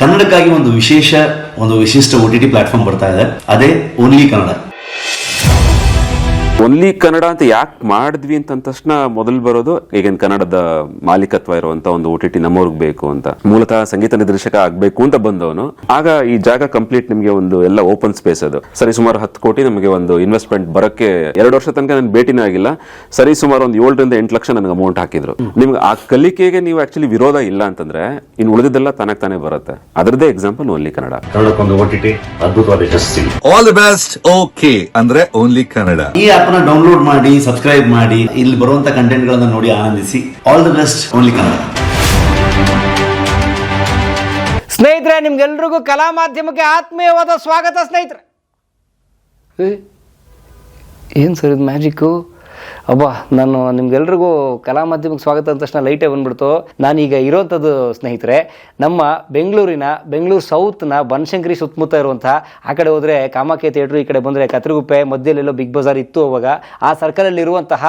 ಕನ್ನಡಕ್ಕಾಗಿ ಒಂದು ವಿಶೇಷ ಒಂದು ವಿಶಿಷ್ಟ ಒ ಟಿ ಟಿ ಪ್ಲಾಟ್ಫಾರ್ಮ್ ಬರ್ತಾ ಇದೆ. ಅದೇ ಓನ್ಲಿ ಕನ್ನಡ ಒನ್ಲಿ ಕನ್ನಡ ಅಂತ ಯಾಕೆ ಮಾಡಿದ್ವಿ ಅಂತ ಅಂದ ತಕ್ಷಣ ಮೊದಲು ಬರೋದು ಈಗೇನು ಕನ್ನಡದ ಮಾಲೀಕತ್ವ ಇರುವಂತ ಒಂದು ಓ ಟಿ ಟಿ ನಮ್ಮವ್ರಿಗೆ ಬೇಕು ಅಂತ. ಮೂಲತಃ ಸಂಗೀತ ನಿರ್ದೇಶಕ ಆಗ್ಬೇಕು ಅಂತ ಬಂದವನು. ಆಗ ಈ ಜಾಗ ಕಂಪ್ಲೀಟ್ ನಿಮಗೆ ಒಂದು ಎಲ್ಲ ಓಪನ್ ಸ್ಪೇಸ್ ಅದು. ಸರಿ ಸುಮಾರು ಹತ್ತು ಕೋಟಿ ನಮಗೆ ಒಂದು ಇನ್ವೆಸ್ಟ್ಮೆಂಟ್ ಬರಕ್ಕೆ ಎರಡು ವರ್ಷ ತನಕ ನಾನು ಭೇಟಿನೇ ಆಗಿಲ್ಲ. ಸರಿ ಸುಮಾರು ಒಂದು ಏಳರಿಂದ ಎಂಟು ಲಕ್ಷ ನನಗೆ ಅಮೌಂಟ್ ಹಾಕಿದ್ರು. ನಿಮ್ಗೆ ಆ ಕಲಿಕೆಗೆ ನೀವು ಆಕ್ಚುಲಿ ವಿರೋಧ ಇಲ್ಲ ಅಂತಂದ್ರೆ ಇನ್ನು ಉಳಿದಿದ್ದೆಲ್ಲ ತನಕ್ ತಾನೇ ಬರುತ್ತೆ. ಅದರದೇ ಎಕ್ಸಾಂಪಲ್ ಓನ್ಲಿ ಕನ್ನಡ. ಕನ್ನಡಕ್ಕೊಂದು ಓಟಿಟಿ ಅದ್ಭುತವಾದ ಯಶಸ್ಸಿ ಆಲ್ ದಿ ಬೆಸ್ಟ್ ಓಕೆ ಅಂದ್ರೆ ಓನ್ಲಿ ಕನ್ನಡ. ಈ ಆಪ್ನ ಡೌನ್ಲೋಡ್ ಮಾಡಿ ಸಬ್ಸ್ಕ್ರೈಬ್ ಮಾಡಿ ಇಲ್ಲಿ ಬರುವಂತ ಕಂಟೆಂಟ್ಗಳನ್ನು ನೋಡಿ ಆನಂದಿಸಿ. All the best only Kannada. ಸ್ನೇಹಿತರೆ ನಿಮ್ಗೆಲ್ರಿಗೂ ಕಲಾ ಮಾಧ್ಯಮಕ್ಕೆ ಆತ್ಮೀಯವಾದ ಸ್ವಾಗತ ಸ್ನೇಹಿತರೆ. ಏನು ಸರ್ ಇದು ಮ್ಯಾಜಿಕ್ಕು ಅಬ್ಬಾ, ನಾನು ನಿಮ್ಗೆಲ್ರಿಗೂ ಕಲಾ ಮಾಧ್ಯಮಕ್ಕೆ ಸ್ವಾಗತ ಅಂದ ತಕ್ಷಣ ಲೈಟೇ ಬಂದ್ಬಿಡ್ತು. ನಾನೀಗ ಇರೋಂಥದ್ದು ಸ್ನೇಹಿತರೆ, ನಮ್ಮ ಬೆಂಗಳೂರಿನ ಬೆಂಗಳೂರು ಸೌತ್ನ ಬನಶಂಕರಿ ಸುತ್ತಮುತ್ತ ಇರುವಂಥ ಆ ಕಡೆ ಹೋದರೆ ಕಾಮಾಖ್ಯ ಥಿಯೇಟ್ರು ಈ ಕಡೆ ಬಂದರೆ ಕತ್ರಗುಪ್ಪೆ ಮಧ್ಯದಲ್ಲೆಲ್ಲೋ ಬಿಗ್ ಬಜಾರ್ ಇತ್ತು ಅವಾಗ. ಆ ಸರ್ಕಲಲ್ಲಿ ಇರುವಂತಹ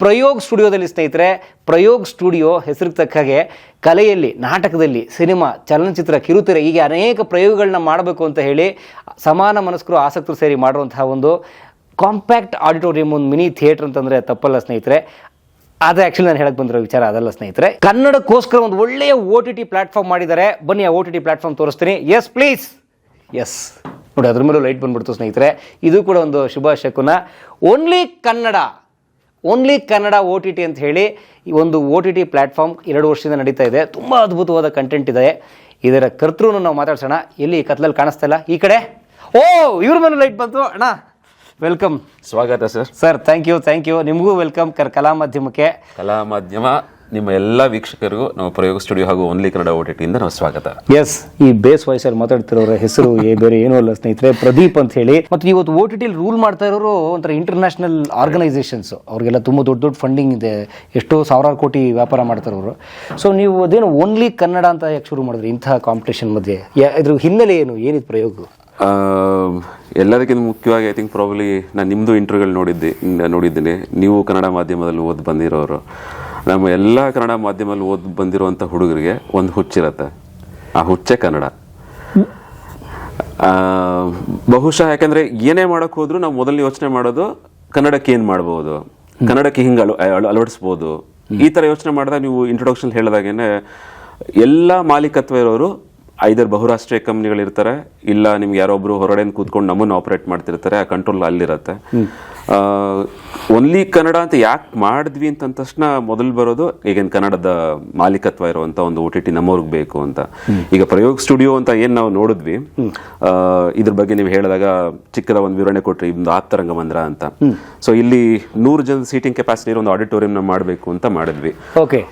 ಪ್ರಯೋಗ್ ಸ್ಟುಡಿಯೋದಲ್ಲಿ ಸ್ನೇಹಿತರೆ, ಪ್ರಯೋಗ್ ಸ್ಟುಡಿಯೋ ಹೆಸರಿಗೆ ತಕ್ಕ ಹಾಗೆ ಕಲೆಯಲ್ಲಿ, ನಾಟಕದಲ್ಲಿ, ಸಿನಿಮಾ, ಚಲನಚಿತ್ರ, ಕಿರುತೆರೆ ಹೀಗೆ ಅನೇಕ ಪ್ರಯೋಗಗಳನ್ನ ಮಾಡಬೇಕು ಅಂತ ಹೇಳಿ ಸಮಾನ ಮನಸ್ಕರು ಆಸಕ್ತರು ಸೇರಿ ಮಾಡುವಂತಹ ಒಂದು ಕಾಂಪ್ಯಾಕ್ಟ್ ಆಡಿಟೋರಿಯಂ ಒಂದು ಮಿನಿ ಥಿಯೇಟರ್ ಅಂತಂದರೆ ತಪ್ಪಲ್ಲ ಸ್ನೇಹಿತರೆ. ಆದರೆ ಆ್ಯಕ್ಚುಲಿ ನಾನು ಹೇಳಕ್ಕೆ ಬಂದಿರೋ ವಿಚಾರ ಅದಲ್ಲ ಸ್ನೇಹಿತರೆ. ಕನ್ನಡಕ್ಕೋಸ್ಕರ ಒಂದು ಒಳ್ಳೆಯ ಓ ಟಿ ಟಿ ಪ್ಲಾಟ್ಫಾರ್ಮ್ ಮಾಡಿದ್ದಾರೆ. ಬನ್ನಿ ಆ ಓ ಟಿ ಟಿ ಪ್ಲಾಟ್ಫಾರ್ಮ್ ತೋರಿಸ್ತೀನಿ. ಎಸ್ ಪ್ಲೀಸ್ ಎಸ್ ನೋಡಿ, ಅದ್ರ ಮೇಲೂ ಲೈಟ್ ಬಂದ್ಬಿಡ್ತು ಸ್ನೇಹಿತರೆ. ಇದು ಕೂಡ ಒಂದು ಶುಭ ಶಕುನ only Kannada only Kannada O T T ಅಂತ ಹೇಳಿ ಈ ಒಂದು ಓ ಟಿ ಟಿ ಪ್ಲ್ಯಾಟ್ಫಾರ್ಮ್ ಎರಡು ವರ್ಷದಿಂದ ನಡೀತಾ ಇದೆ. ತುಂಬ ಅದ್ಭುತವಾದ ಕಂಟೆಂಟ್ ಇದೆ. ಇದರ ಕರ್ತೃನು ನಾವು ಮಾತಾಡ್ಸೋಣ. ಎಲ್ಲಿ ಕತ್ಲಲ್ಲಿ ಕಾಣಿಸ್ತಾ ಇಲ್ಲ? ಈ ಕಡೆ? ಓ, ಇವ್ರ ಮೇಲೆ ಲೈಟ್ ಬಂತು. ಅಣ್ಣ ವೆಲ್ಕಮ್ ಸ್ವಾಗತ sir sir thank you thank you ನಿಮಗೂ ವೆಲ್ಕಮ್ ಕರ್ ಕಲಾ ಮಾಧ್ಯಮಕ್ಕೆ ಕಲಾ ಮಾಧ್ಯಮ ನಿಮ್ಮ ಎಲ್ಲ ವೀಕ್ಷಕರಿಗೂ ನಮ್ಮ ಪ್ರಯೋಗ ಸ್ಟುಡಿಯೋ ಹಾಗೂ ಓನ್ಲಿ ಕನ್ನಡ ಓ ಟಿ ಟಿಯಿಂದ ನಾವು ಸ್ವಾಗತ. ಎಸ್ ಈ ಬೇಸ್ ವಾಯ್ಸಲ್ಲಿ ಮಾತಾಡ್ತಿರೋರ ಹೆಸರು ಏ ಬೇರೆ ಏನೂ ಅಲ್ಲ ಸ್ನೇಹಿತರೆ ಪ್ರದೀಪ್ ಅಂತ ಹೇಳಿ. ಮತ್ತು ಇವತ್ತು ಓ ಟಿ ಟಿಲಿ ರೂಲ್ ಮಾಡ್ತಾ ಇರೋರು ಒಂಥರ ಇಂಟರ್ನ್ಯಾಷನಲ್ ಆರ್ಗನೈಸೇಷನ್ಸ್ ಅವ್ರಿಗೆಲ್ಲ ತುಂಬ ದೊಡ್ಡ ದೊಡ್ಡ ಫಂಡಿಂಗ್ ಇದೆ. ಎಷ್ಟೋ ಸಾವಿರಾರು ಕೋಟಿ ವ್ಯಾಪಾರ ಮಾಡ್ತಾರೆ ಅವರು ಸೊ ನೀವು ಅದೇನು ಓನ್ಲಿ ಕನ್ನಡ ಅಂತ ಯಾಕೆ ಶುರು ಮಾಡಿದ್ರಿ ಇಂತಹ ಕಾಂಪಿಟೇಷನ್ ಮಧ್ಯೆ? ಯಾ- ಇದ್ರ ಹಿನ್ನೆಲೆ ಏನು? ಏನಿದೆ ಪ್ರಯೋಗ? ಆ, ಎಲ್ಲದಕ್ಕಿಂತ ಮುಖ್ಯವಾಗಿ ಐ ಥಿಂಕ್ ಪ್ರಾಬ್ಲಿ ನಾನು ನಿಮ್ಮದು ಇಂಟರ್ವ್ಯೂಗಳು ನೋಡಿದ್ದೆ ನ- ನೋಡಿದ್ದೀನಿ. ನೀವು ಕನ್ನಡ ಮಾಧ್ಯಮದಲ್ಲಿ ಓದಿ ಬಂದಿರೋರು. ನಮ್ಮ ಎಲ್ಲ ಕನ್ನಡ ಮಾಧ್ಯಮದಲ್ಲಿ ಓದ್ ಬಂದಿರುವಂಥ ಹುಡುಗರಿಗೆ ಒಂದು ಹುಚ್ಚಿರತ್ತೆ. ಆ ಹುಚ್ಚೆ ಕನ್ನಡ. ಬಹುಶಃ ಯಾಕಂದ್ರೆ ಏನೇ ಮಾಡಕ್ ಹೋದ್ರು ನಾವು ಮೊದಲು ಯೋಚನೆ ಮಾಡೋದು ಕನ್ನಡಕ್ಕೆ ಏನ್ ಮಾಡ್ಬೋದು? ಕನ್ನಡಕ್ಕೆ ಹಿಂಗೆ ಅಳ- ಅಳವಡಿಸ್ಬೋದು? ಈ ತರ ಯೋಚನೆ ಮಾಡಿದಾಗ ನೀವು ಇಂಟ್ರೊಡಕ್ಷನ್ ಹೇಳಿದಾಗೇನೆ ಎಲ್ಲ ಮಾಲೀಕತ್ವ ಇರೋರು ಐದರ್ ಬಹುರಾಷ್ಟ್ರೀಯ ಕಂಪ್ನಿಗಳಿರ್ತಾರೆ. ಇಲ್ಲ, ನಿಮ್ಗೆ ಯಾರೊಬ್ರು ಹೊರಗಡೆ ಕೂತ್ಕೊಂಡು ನಮ್ಮನ್ನು ಆಪರೇಟ್ ಮಾಡ್ತಿರ್ತಾರೆ. ಆ ಕಂಟ್ರೋಲ್ ಅಲ್ಲಿರತ್ತೆ. ಒನ್ಲಿ ಕನ್ನಡ ಅಂತ ಯಾಕೆ ಮಾಡಿದ್ವಿ ಅಂತ ಅಂದ ತಕ್ಷಣ ಮೊದಲು ಬರೋದು ಈಗಿನ ಕನ್ನಡದ ಮಾಲೀಕತ್ವ ಇರುವಂಥ ಒಂದು ಒ ಟಿ ಟಿ ನಮ್ಮವ್ರಿಗೆ ಬೇಕು ಅಂತ. ಈಗ ಪ್ರಯೋಗ ಸ್ಟುಡಿಯೋ ಅಂತ ಏನು ನಾವು ನೋಡಿದ್ವಿ ಇದ್ರ ಬಗ್ಗೆ ನೀವು ಹೇಳಿದಾಗ ಚಿಕ್ಕದ ಒಂದು ವಿವರಣೆ ಕೊಟ್ರಿ ಒಂದು ಆಪ್ತರಂಗ ಮಂದ್ರ ಅಂತ. ಸೊ ಇಲ್ಲಿ ನೂರು ಜನ ಸೀಟಿಂಗ್ ಕೆಪಾಸಿಟಿ ಇರೋ ಒಂದು ಆಡಿಟೋರಿಯಂ ನ ಮಾಡಬೇಕು ಅಂತ ಮಾಡಿದ್ವಿ. ಓಕೆ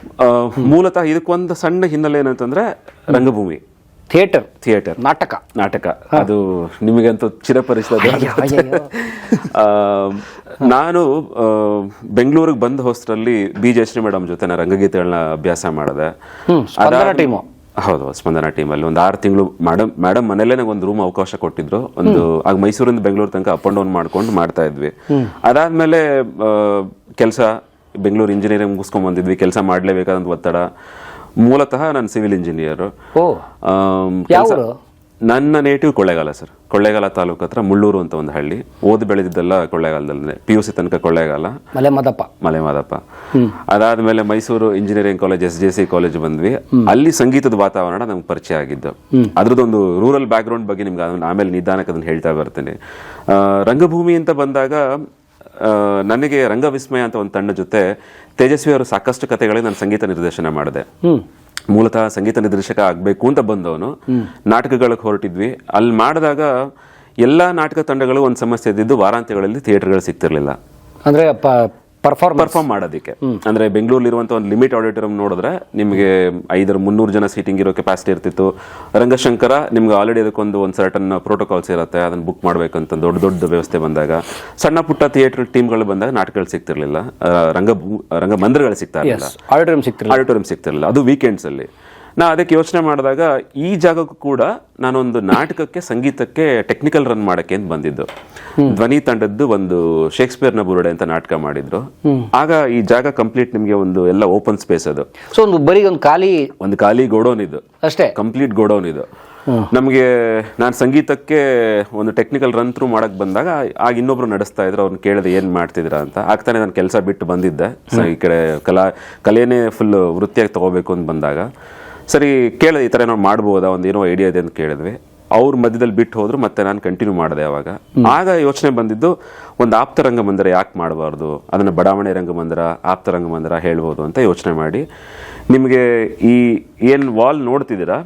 ಮೂಲತಃ ಇದಕ್ಕೊಂದು ಸಣ್ಣ ಹಿನ್ನೆಲೆ ಏನಂತಂದ್ರೆ ರಂಗಭೂಮಿ. ಥಿಯೇಟರ್. ಥಿಯೇಟರ್. ನಾಟಕ. ನಾಟಕ. ಅದು ನಿಮಗಂತೂ ಚಿರಪರಿಚಿತ ನಾನು ಬೆಂಗಳೂರಿಗೆ ಬಂದ ಹೊಸ್ತರಲ್ಲಿ ಬಿ ಜಯಶ್ರೀ ಮೇಡಮ್ ಜೊತೆ ನಾನು ರಂಗಗೀತೆಗಳನ್ನ ಅಭ್ಯಾಸ ಮಾಡಿದೆ. ಟೀಮು. ಹೌದು ಸ್ಪಂದನ ಟೀಮಲ್ಲಿ ಒಂದು ಆರು ತಿಂಗಳು ಮೇಡಮ್ ಮೇಡಮ್ ಮನೇಲೆ ನಂಗೆ ಒಂದು ರೂಮ್ ಅವಕಾಶ ಕೊಟ್ಟಿದ್ರು. ಒಂದು ಆಗ ಮೈಸೂರಿಂದ ಬೆಂಗಳೂರು ತನಕ ಅಪ್ ಅಂಡ್ ಡೌನ್ ಮಾಡ್ಕೊಂಡು ಮಾಡ್ತಾ ಇದ್ವಿ. ಅದಾದ್ಮೇಲೆ ಕೆಲಸ ಬೆಂಗಳೂರು ಇಂಜಿನಿಯರಿಂಗ್ ಮುಗಿಸ್ಕೊಂಡ್ ಬಂದಿದ್ವಿ. ಕೆಲಸ ಮಾಡಲೇಬೇಕಾದ ಒತ್ತಡ. ಮೂಲತಃ ನಾನು ಸಿವಿಲ್ ಇಂಜಿನಿಯರ್? ನನ್ನ ನೇಟಿವ್ ಕೊಳ್ಳೇಗಾಲ ಸರ್. ಕೊಳ್ಳೇಗಾಲ ತಾಲೂಕು ಹತ್ರ ಮುಳ್ಳೂರು ಅಂತ ಒಂದು ಹಳ್ಳಿ. ಓದ್ ಬೆಳೆದಿದ್ದೆಲ್ಲ ಕೊಳ್ಳೇಗಾಲದಲ್ಲೇ ಪಿ ಯು ಸಿ ತನಕ ಕೊಳ್ಳೇಗಾಲ. ಮಲೆ ಮಾದಪ್ಪ ಮಲೆ ಮಾದಪ್ಪ ಅದಾದ್ಮೇಲೆ Mysuru engineering college S J C college ಬಂದ್ವಿ. ಅಲ್ಲಿ ಸಂಗೀತದ ವಾತಾವರಣ ನಮ್ಗೆ ಪರಿಚಯ ಆಗಿದ್ದು. ಅದ್ರದ್ದೊಂದು ರೂರಲ್ ಬ್ಯಾಕ್ ಗ್ರೌಂಡ್ ಬಗ್ಗೆ ನಿಮ್ಗೆ ಅದನ್ನ ಆಮೇಲೆ ನಿಧಾನಕ್ಕೆ ಅದನ್ನ ಹೇಳ್ತಾ ಬರ್ತೀನಿ. ರಂಗಭೂಮಿ ಅಂತ ಬಂದಾಗ ನನಗೆ ರಂಗವಿಸ್ಮಯ ಅಂತ ಒಂದು ತಂಡ ಜೊತೆ ತೇಜಸ್ವಿ ಅವರು ಸಾಕಷ್ಟು ಕಥೆಗಳಿಗೆ ನಾನು ಸಂಗೀತ ನಿರ್ದೇಶನ ಮಾಡಿದೆ. ಮೂಲತಃ ಸಂಗೀತ ನಿರ್ದೇಶಕ ಆಗಬೇಕು ಅಂತ ಬಂದವನು. ನಾಟಕಗಳಿಗೆ ಹೊರಟಿದ್ವಿ. ಅಲ್ಲಿ ಮಾಡಿದಾಗ ಎಲ್ಲಾ ನಾಟಕ ತಂಡಗಳು ಒಂದು ಸಮಸ್ಯೆ ಇದ್ದಿದ್ದು ವಾರಾಂತ್ಯಗಳಲ್ಲಿ ಥಿಯೇಟರ್ಗಳು ಸಿಗ್ತಿರ್ಲಿಲ್ಲ. ಅಂದ್ರೆ ಪರ್ಫಾರ್ಮರ್ ಪರ್ಫಾರ್ಮ್ ಮಾಡೋದಕ್ಕೆ. ಅಂದ್ರೆ ಬೆಂಗಳೂರಲ್ಲಿ ಇರುವಂತ ಒಂದು ಲಿಮಿಟ್ ಆಡಿಟೋರಿಯಂ ನೋಡಿದ್ರೆ ನಿಮಗೆ ಐದರ ಮುನ್ನೂರು ಜನ ಸೀಟಿಂಗ್ ಇರೋ ಕೆಪಾಸಿಟಿ ಇರ್ತಿತ್ತು. ರಂಗಶಂಕರ ನಿಮ್ಗೆ ಆಲ್ರೆಡಿ ಅದಕ್ಕೊಂದು ಒಂದು ಸರ್ಟನ್ ಪ್ರೋಟೋಕಾಲ್ಸ್ ಇರುತ್ತೆ ಅದನ್ನ ಬುಕ್ ಮಾಡ್ಬೇಕಂತ ದೊಡ್ಡ ದೊಡ್ಡ ವ್ಯವಸ್ಥೆ ಬಂದಾಗ. ಸಣ್ಣ ಪುಟ್ಟ ಥಿಯೇಟರ್ ಟೀಮ್ಗಳು ಬಂದಾಗ ನಾಟಕಗಳು ಸಿಗ್ತಿರ್ಲಿಲ್ಲ. ರಂಗ ರಂಗಮಂದಿರಗಳು ಸಿಗ್ತಾ ಇರಲಿಲ್ಲ. ಆಡಿಟೋರಿಯಂ ಸಿಗ್ತಿರ್ಲಿಲ್ಲ. ಆಡಿಟೋರಿಯಂ ಸಿಗ್ತಿರಲಿಲ್ಲ. ಅದು ವೀಕೆಂಡ್ಸ್ ಅಲ್ಲಿ. ನಾ ಅದಕ್ಕೆ ಯೋಚನೆ ಮಾಡಿದಾಗ ಈ ಜಾಗಕ್ಕೂ ಕೂಡ ನಾನೊಂದು ನಾಟಕಕ್ಕೆ ಸಂಗೀತಕ್ಕೆ ಟೆಕ್ನಿಕಲ್ ರನ್ ಮಾಡಕ್ಕೆ ಅಂತ ಬಂದಿದ್ದು. ಧ್ವನಿ ತಂಡದ್ದು ಒಂದು ಶೇಕ್ಸ್ಪಿಯರ್ನ ಬುರುಡೆ ಅಂತ ನಾಟಕ ಮಾಡಿದ್ರು. ಆಗ ಈ ಜಾಗ ಕಂಪ್ಲೀಟ್ ನಿಮಗೆ ಒಂದು ಎಲ್ಲ ಓಪನ್ ಸ್ಪೇಸ್ ಅದು. ಸೊ ಒಂದು ಬರೀ ಒಂದು ಖಾಲಿ ಒಂದು ಖಾಲಿ ಗೋಡೌನ್ ಇದು. ಅಷ್ಟೇ? ಕಂಪ್ಲೀಟ್ ಗೋಡೌನ್ ಇದು. ನಮಗೆ ನಾನು ಸಂಗೀತಕ್ಕೆ ಒಂದು ಟೆಕ್ನಿಕಲ್ ರನ್ ಥ್ರೂ ಮಾಡಕ್ ಬಂದಾಗ ಆಗ ಇನ್ನೊಬ್ರು ನಡೆಸ್ತಾ ಇದ್ರು ಅವ್ನು ಕೇಳಿದೆ ಏನ್ ಮಾಡ್ತಿದ್ದೀರಾ ಅಂತ. ಆಗ್ತಾನೆ ನಾನು ಕೆಲಸ ಬಿಟ್ಟು ಬಂದಿದ್ದೆ. ಸೊ ಈ ಕಡೆ ಕಲಾ ಕಲೆನೇ ಫುಲ್ ವೃತ್ತಿಯಾಗಿ ತಗೋಬೇಕು ಅಂತ ಬಂದಾಗ. ಸರಿ ಕೇಳಿದೆ ಈ ಥರ ಏನೋ ಮಾಡ್ಬೋದಾ? ಒಂದು ಏನೋ ಐಡಿಯಾ ಇದೆ ಅಂತ ಕೇಳಿದ್ವಿ. ಅವ್ರ ಮಧ್ಯದಲ್ಲಿ ಬಿಟ್ಟು ಹೋದ್ರು ಮತ್ತೆ ನಾನು ಕಂಟಿನ್ಯೂ ಮಾಡಿದೆ ಅವಾಗ. ಆಗ ಯೋಚನೆ ಬಂದಿದ್ದು ಒಂದು ಆಪ್ತ ರಂಗಮಂದಿರ ಯಾಕೆ ಮಾಡಬಾರ್ದು? ಅದನ್ನ ಬಡಾವಣೆ ರಂಗಮಂದಿರ ಆಪ್ತ ರಂಗಮಂದಿರ ಹೇಳ್ಬೋದು ಅಂತ ಯೋಚನೆ ಮಾಡಿ. ನಿಮಗೆ ಈ ಏನ್ ವಾಲ್ ನೋಡ್ತಿದ್ದೀರಾ?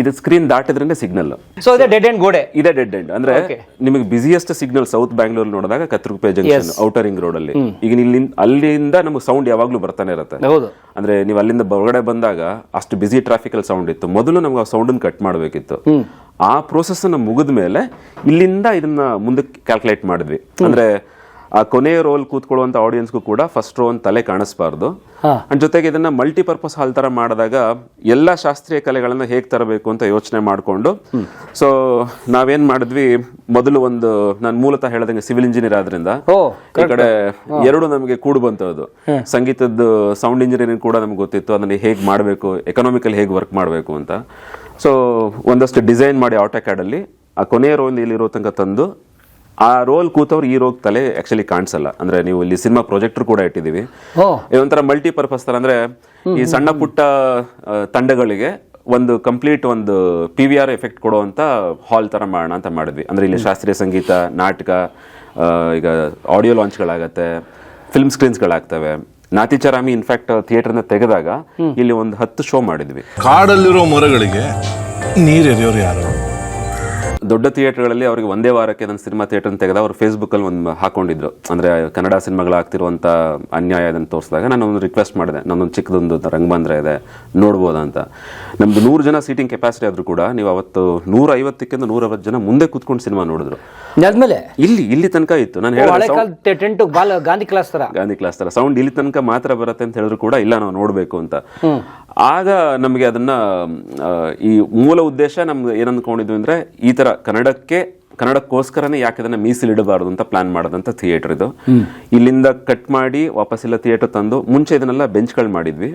ಇದು ಸ್ಕ್ರೀನ್ ದಾಟಿದ್ರೇನೆ ಸಿಗ್ನಲ್ ಸೊ ಇದೆ ಡೆಡ್ ಎಂಡ್ ಗೋಡೆ. ಇದೆ ಡೆಡ್ ಎಂಡ್ ಅಂದ್ರೆ ನಿಮಗೆ ಬಿಸಿಯೆಸ್ಟ್ ಸಿಗ್ನಲ್ ಸೌತ್ ಬ್ಯಾಂಗ್ಳೂರ್ ನೋಡಿದಾಗ ಕತ್ರುಪೆ ಜಂಕ್ಷನ್ ಔಟರ್ ರಿಂಗ್ ರೋಡ್ ಅಲ್ಲಿ. ಈಗ ಇಲ್ಲಿ ಅಲ್ಲಿಂದ ನಮಗೆ ಸೌಂಡ್ ಯಾವಾಗ್ಲೂ ಬರ್ತಾನೆ ಇರುತ್ತೆ. ಅಂದ್ರೆ ನೀವು ಅಲ್ಲಿಂದ ಹೊರಗಡೆ ಬಂದಾಗ ಅಷ್ಟು ಬಿಸಿ ಟ್ರಾಫಿಕ್ ಅಲ್ಲಿ ಸೌಂಡ್ ಇತ್ತು. ಮೊದಲು ನಮ್ಗೆ ಆ ಸೌಂಡ್ ಕಟ್ ಮಾಡಬೇಕಿತ್ತು. ಆ ಪ್ರೋಸೆಸ್ ಅನ್ನ ಮುಗಿದ ಮೇಲೆ ಇಲ್ಲಿಂದ ಇದನ್ನ ಮುಂದಕ್ಕೆ ಕ್ಯಾಲ್ಕುಲೇಟ್ ಮಾಡಿದ್ವಿ. ಅಂದ್ರೆ ಆ ಕೊನೆಯ ರೋಲ್ ಕೂತ್ಕೊಳ್ಳುವಂತ ಆಡಿಯನ್ಸ್ಗೂ ಕೂಡ ಫಸ್ಟ್ ರೋ ಒಂದು ತಲೆ ಕಾಣಿಸ್ಬಾರ್ದು. ಅಂಡ್ ಜೊತೆಗೆ ಇದನ್ನ ಮಲ್ಟಿಪರ್ಪಸ್ ಹಾಲ್ ತರ ಮಾಡಿದಾಗ ಎಲ್ಲ ಶಾಸ್ತ್ರೀಯ ಕಲೆಗಳನ್ನ ಹೇಗೆ ತರಬೇಕು ಅಂತ ಯೋಚನೆ ಮಾಡಿಕೊಂಡು. ಸೊ ನಾವೇನ್ ಮಾಡಿದ್ವಿ ಮೊದಲು ಒಂದು ನಾನು ಮೂಲತಃ ಹೇಳ್ದಂಗೆ ಸಿವಿಲ್ ಇಂಜಿನಿಯರ್ ಆದ್ರಿಂದ ಈ ಕಡೆ ಎರಡು ನಮಗೆ ಕೂಡು ಬಂತು ಅದು ಸಂಗೀತದ ಸೌಂಡ್ ಇಂಜಿನಿಯರಿಂಗ್ ಕೂಡ ನಮ್ಗೆ ಗೊತ್ತಿತ್ತು ಅದನ್ನ ಹೇಗೆ ಮಾಡಬೇಕು ಎಕನಾಮಿಕಲ್ ಹೇಗೆ ವರ್ಕ್ ಮಾಡಬೇಕು ಅಂತ. ಸೊ ಒಂದಷ್ಟು ಡಿಸೈನ್ ಮಾಡಿ ಆಟೋ ಕ್ಯಾಡಲ್ಲಿ ಆ ಕೊನೆಯ ರೋಲ್ ಇಲ್ಲಿರೋ ತನಕ ತಂದು ಆ ರೋಲ್ ಕೂತವ್ರು ಈ ರೋಗ್ ತಲೆ ಆಕ್ಚುಲಿ ಕಾಣಿಸಲ್ಲ. ಅಂದ್ರೆ ನೀವು ಇಲ್ಲಿ ಸಿನಿಮಾ ಪ್ರೊಜೆಕ್ಟರ್ ಕೂಡ ಇಟ್ಟಿದೀವಿ ಓ. ಮಲ್ಟಿ ಮಲ್ಟಿಪರ್ಪಸ್ ತರ ಅಂದ್ರೆ ಈ ಸಣ್ಣ ಪುಟ್ಟ ತಂಡಗಳಿಗೆ ಒಂದು ಕಂಪ್ಲೀಟ್ ಒಂದು ಪಿ ವಿ ಆರ್ ಎಫೆಕ್ಟ್ ಕೊಡುವಂತ ಹಾಲ್ ತರ ಮಾಡೋಣ ಅಂತ ಮಾಡಿದ್ವಿ. ಅಂದ್ರೆ ಇಲ್ಲಿ ಶಾಸ್ತ್ರೀಯ ಸಂಗೀತ ನಾಟಕ ಆ, ಈಗ ಆಡಿಯೋ ಲಾಂಚ್ಗಳಾಗತ್ತೆ ಫಿಲ್ಮ್ ಸ್ಕ್ರೀನ್ಸ್ಗಳಾಗ್ತವೆ ನಾತಿಚರಾಮಿ ಇನ್ಫ್ಯಾಕ್ಟ್ನ ತೆಗೆದಾಗ ಇಲ್ಲಿ ಒಂದು ಹತ್ತು ಶೋ ಮಾಡಿದ್ವಿ. ಕಾಡಲ್ಲಿರೋ ಮರಗಳಿಗೆ ನೀರೆರೆಯೋರು ಯಾರು? ದೊಡ್ಡ ಥಿಯೇಟರ್ಗಳಲ್ಲಿ ಅವರಿಗೆ ಒಂದೇ ವಾರಕ್ಕೆ ನನ್ನ ಸಿನಿಮಾ ಥಿಯೇಟರ್ ತೆಗೆದ ಅವರು ಫೇಸ್ಬುಕ್ ಅಲ್ಲಿ ಒಂದು ಹಾಕೊಂಡಿದ್ರು. ಅಂದ್ರೆ ಕನ್ನಡ ಸಿನಿಮಾಗಳಾಗ್ತಿರುವಂಥ ಅನ್ಯಾಯ ಅದನ್ನು ತೋರಿಸಿದಾಗ ನಾನು ಒಂದು ರಿಕ್ವೆಸ್ಟ್ ಮಾಡಿದೆ. ನನ್ನೊಂದು ಚಿಕ್ಕದೊಂದು ರಂಗಮಂದಿರ ಇದೆ ನೋಡ್ಬೋದಾ ಅಂತ. ನಮ್ಮದು ನೂರು ಜನ ಸೀಟಿಂಗ್ ಕೆಪಾಸಿಟಿ ಆದರೂ ಕೂಡ ನೀವು ಅವತ್ತು ನೂರ ಐವತ್ತಕ್ಕಿಂತ ನೂರೈವತ್ತು ಜನ ಮುಂದೆ ಕೂತ್ಕೊಂಡು ಸಿನಿಮಾ ನೋಡಿದ್ರು. ಅದ್ಮೇಲೆ? ಇಲ್ಲಿ ಇಲ್ಲಿ ತನಕ ಇತ್ತು. ನಾನು ಟೆಂಟ್ ಬಾಲ್ ಗಾಂಧಿ ಕ್ಲಾಸ್ ತರ. ಗಾಂಧಿ ಕ್ಲಾಸ್ ತರ. ಸೌಂಡ್ ಇಲ್ಲಿ ತನಕ ಮಾತ್ರ ಬರುತ್ತೆ ಅಂತ ಹೇಳಿದ್ರು ಕೂಡ ಇಲ್ಲ ನಾವು ನೋಡಬೇಕು ಅಂತ. ಆಗ ನಮಗೆ ಅದನ್ನ ಈ ಮೂಲ ಉದ್ದೇಶ ನಮ್ಗೆ ಏನಂದ್ಕೊಂಡಿದ್ವಿ ಅಂದ್ರೆ ಈ ತರ ಕನ್ನಡಕ್ಕೆ ಕನ್ನಡಕ್ಕೋಸ್ಕರನೇ ಯಾಕೆ ಅದನ್ನ ಮೀಸಲಿಡಬಾರದು ಅಂತ ಪ್ಲಾನ್ ಮಾಡೋದಂತ ಥಿಯೇಟರ್ ಇದು. ಇಲ್ಲಿಂದ ಕಟ್ ಮಾಡಿ ವಾಪಸ್ ಇಲ್ಲ ಥಿಯೇಟರ್ ತಂದು ಮುಂಚೆ ಇದನ್ನೆಲ್ಲ ಬೆಂಚ್ಗಳು ಮಾಡಿದ್ವಿ.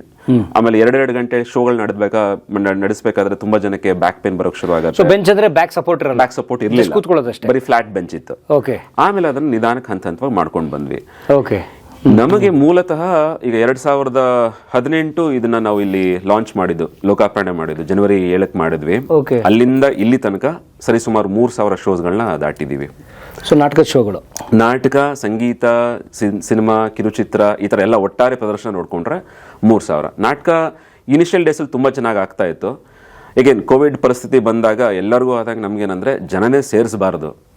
ಆಮೇಲೆ ಎರಡೆರಡು ಗಂಟೆ ಶೋಗಳು ನಡೆದ್ಬೇಕಾ ನಡೆಸಬೇಕಾದ್ರೆ ತುಂಬಾ ಜನಕ್ಕೆ ಬ್ಯಾಕ್ ಪೇನ್ ಬರೋಕ್ ಶುರು ಆಗುತ್ತೆ. ಬೆಂಚ್ ಅಂದ್ರೆ ಬ್ಯಾಕ್ ಸಪೋರ್ಟ್ ಬ್ಯಾಕ್ ಸಪೋರ್ಟ್ ಇರಲಿಲ್ಲ. ಬರೀ ಫ್ಲಾಟ್ ಬೆಂಚ್ ಇತ್ತು. ಓಕೆ ಆಮೇಲೆ ಅದನ್ನ ನಿಧಾನಕ್ಕೆ ಹಂತ ಹಂತವಾಗಿ ಮಾಡ್ಕೊಂಡು ಬಂದ್ವಿ. ಓಕೆ ನಮಗೆ ಮೂಲತಃ ಈಗ ಎರಡ್ ಸಾವಿರದ ಹದಿನೆಂಟು ಇದನ್ನ ನಾವು ಇಲ್ಲಿ ಲಾಂಚ್ ಮಾಡಿದ್ದು ಲೋಕಾರ್ಪಣೆ ಮಾಡಿದ್ದು ಜನವರಿ ಏಳಕ್ಕೆ ಮಾಡಿದ್ವಿ. ಅಲ್ಲಿಂದ ಇಲ್ಲಿ ತನಕ ಸರಿಸುಮಾರು ಮೂರ್ ಸಾವಿರ ಶೋಸ್ಗಳನ್ನ ದಾಟಿದೀವಿ. ಸೊ ನಾಟಕದ ಶೋಗಳು. ನಾಟಕ ಸಂಗೀತ ಸಿನ್- ಸಿನಿಮಾ ಕಿರುಚಿತ್ರ ಈ ತರ ಎಲ್ಲ ಒಟ್ಟಾರೆ ಪ್ರದರ್ಶನ ನೋಡ್ಕೊಂಡ್ರೆ ಮೂರ್ ಸಾವಿರ. ನಾಟಕ ಇನಿಷಿಯಲ್ ಡೇಸಲ್ಲಿ ತುಂಬಾ ಚೆನ್ನಾಗಿ ಆಗ್ತಾ ಇತ್ತು. ಏಕೆನ್ ಕೋವಿಡ್ ಪರಿಸ್ಥಿತಿ ಬಂದಾಗ ಎಲ್ಲರಿಗೂ ಆದಾಗ ನಮ್ಗೇನಂದ್ರೆ ಜನನೇ ಸೇರಿಸಬಾರದು.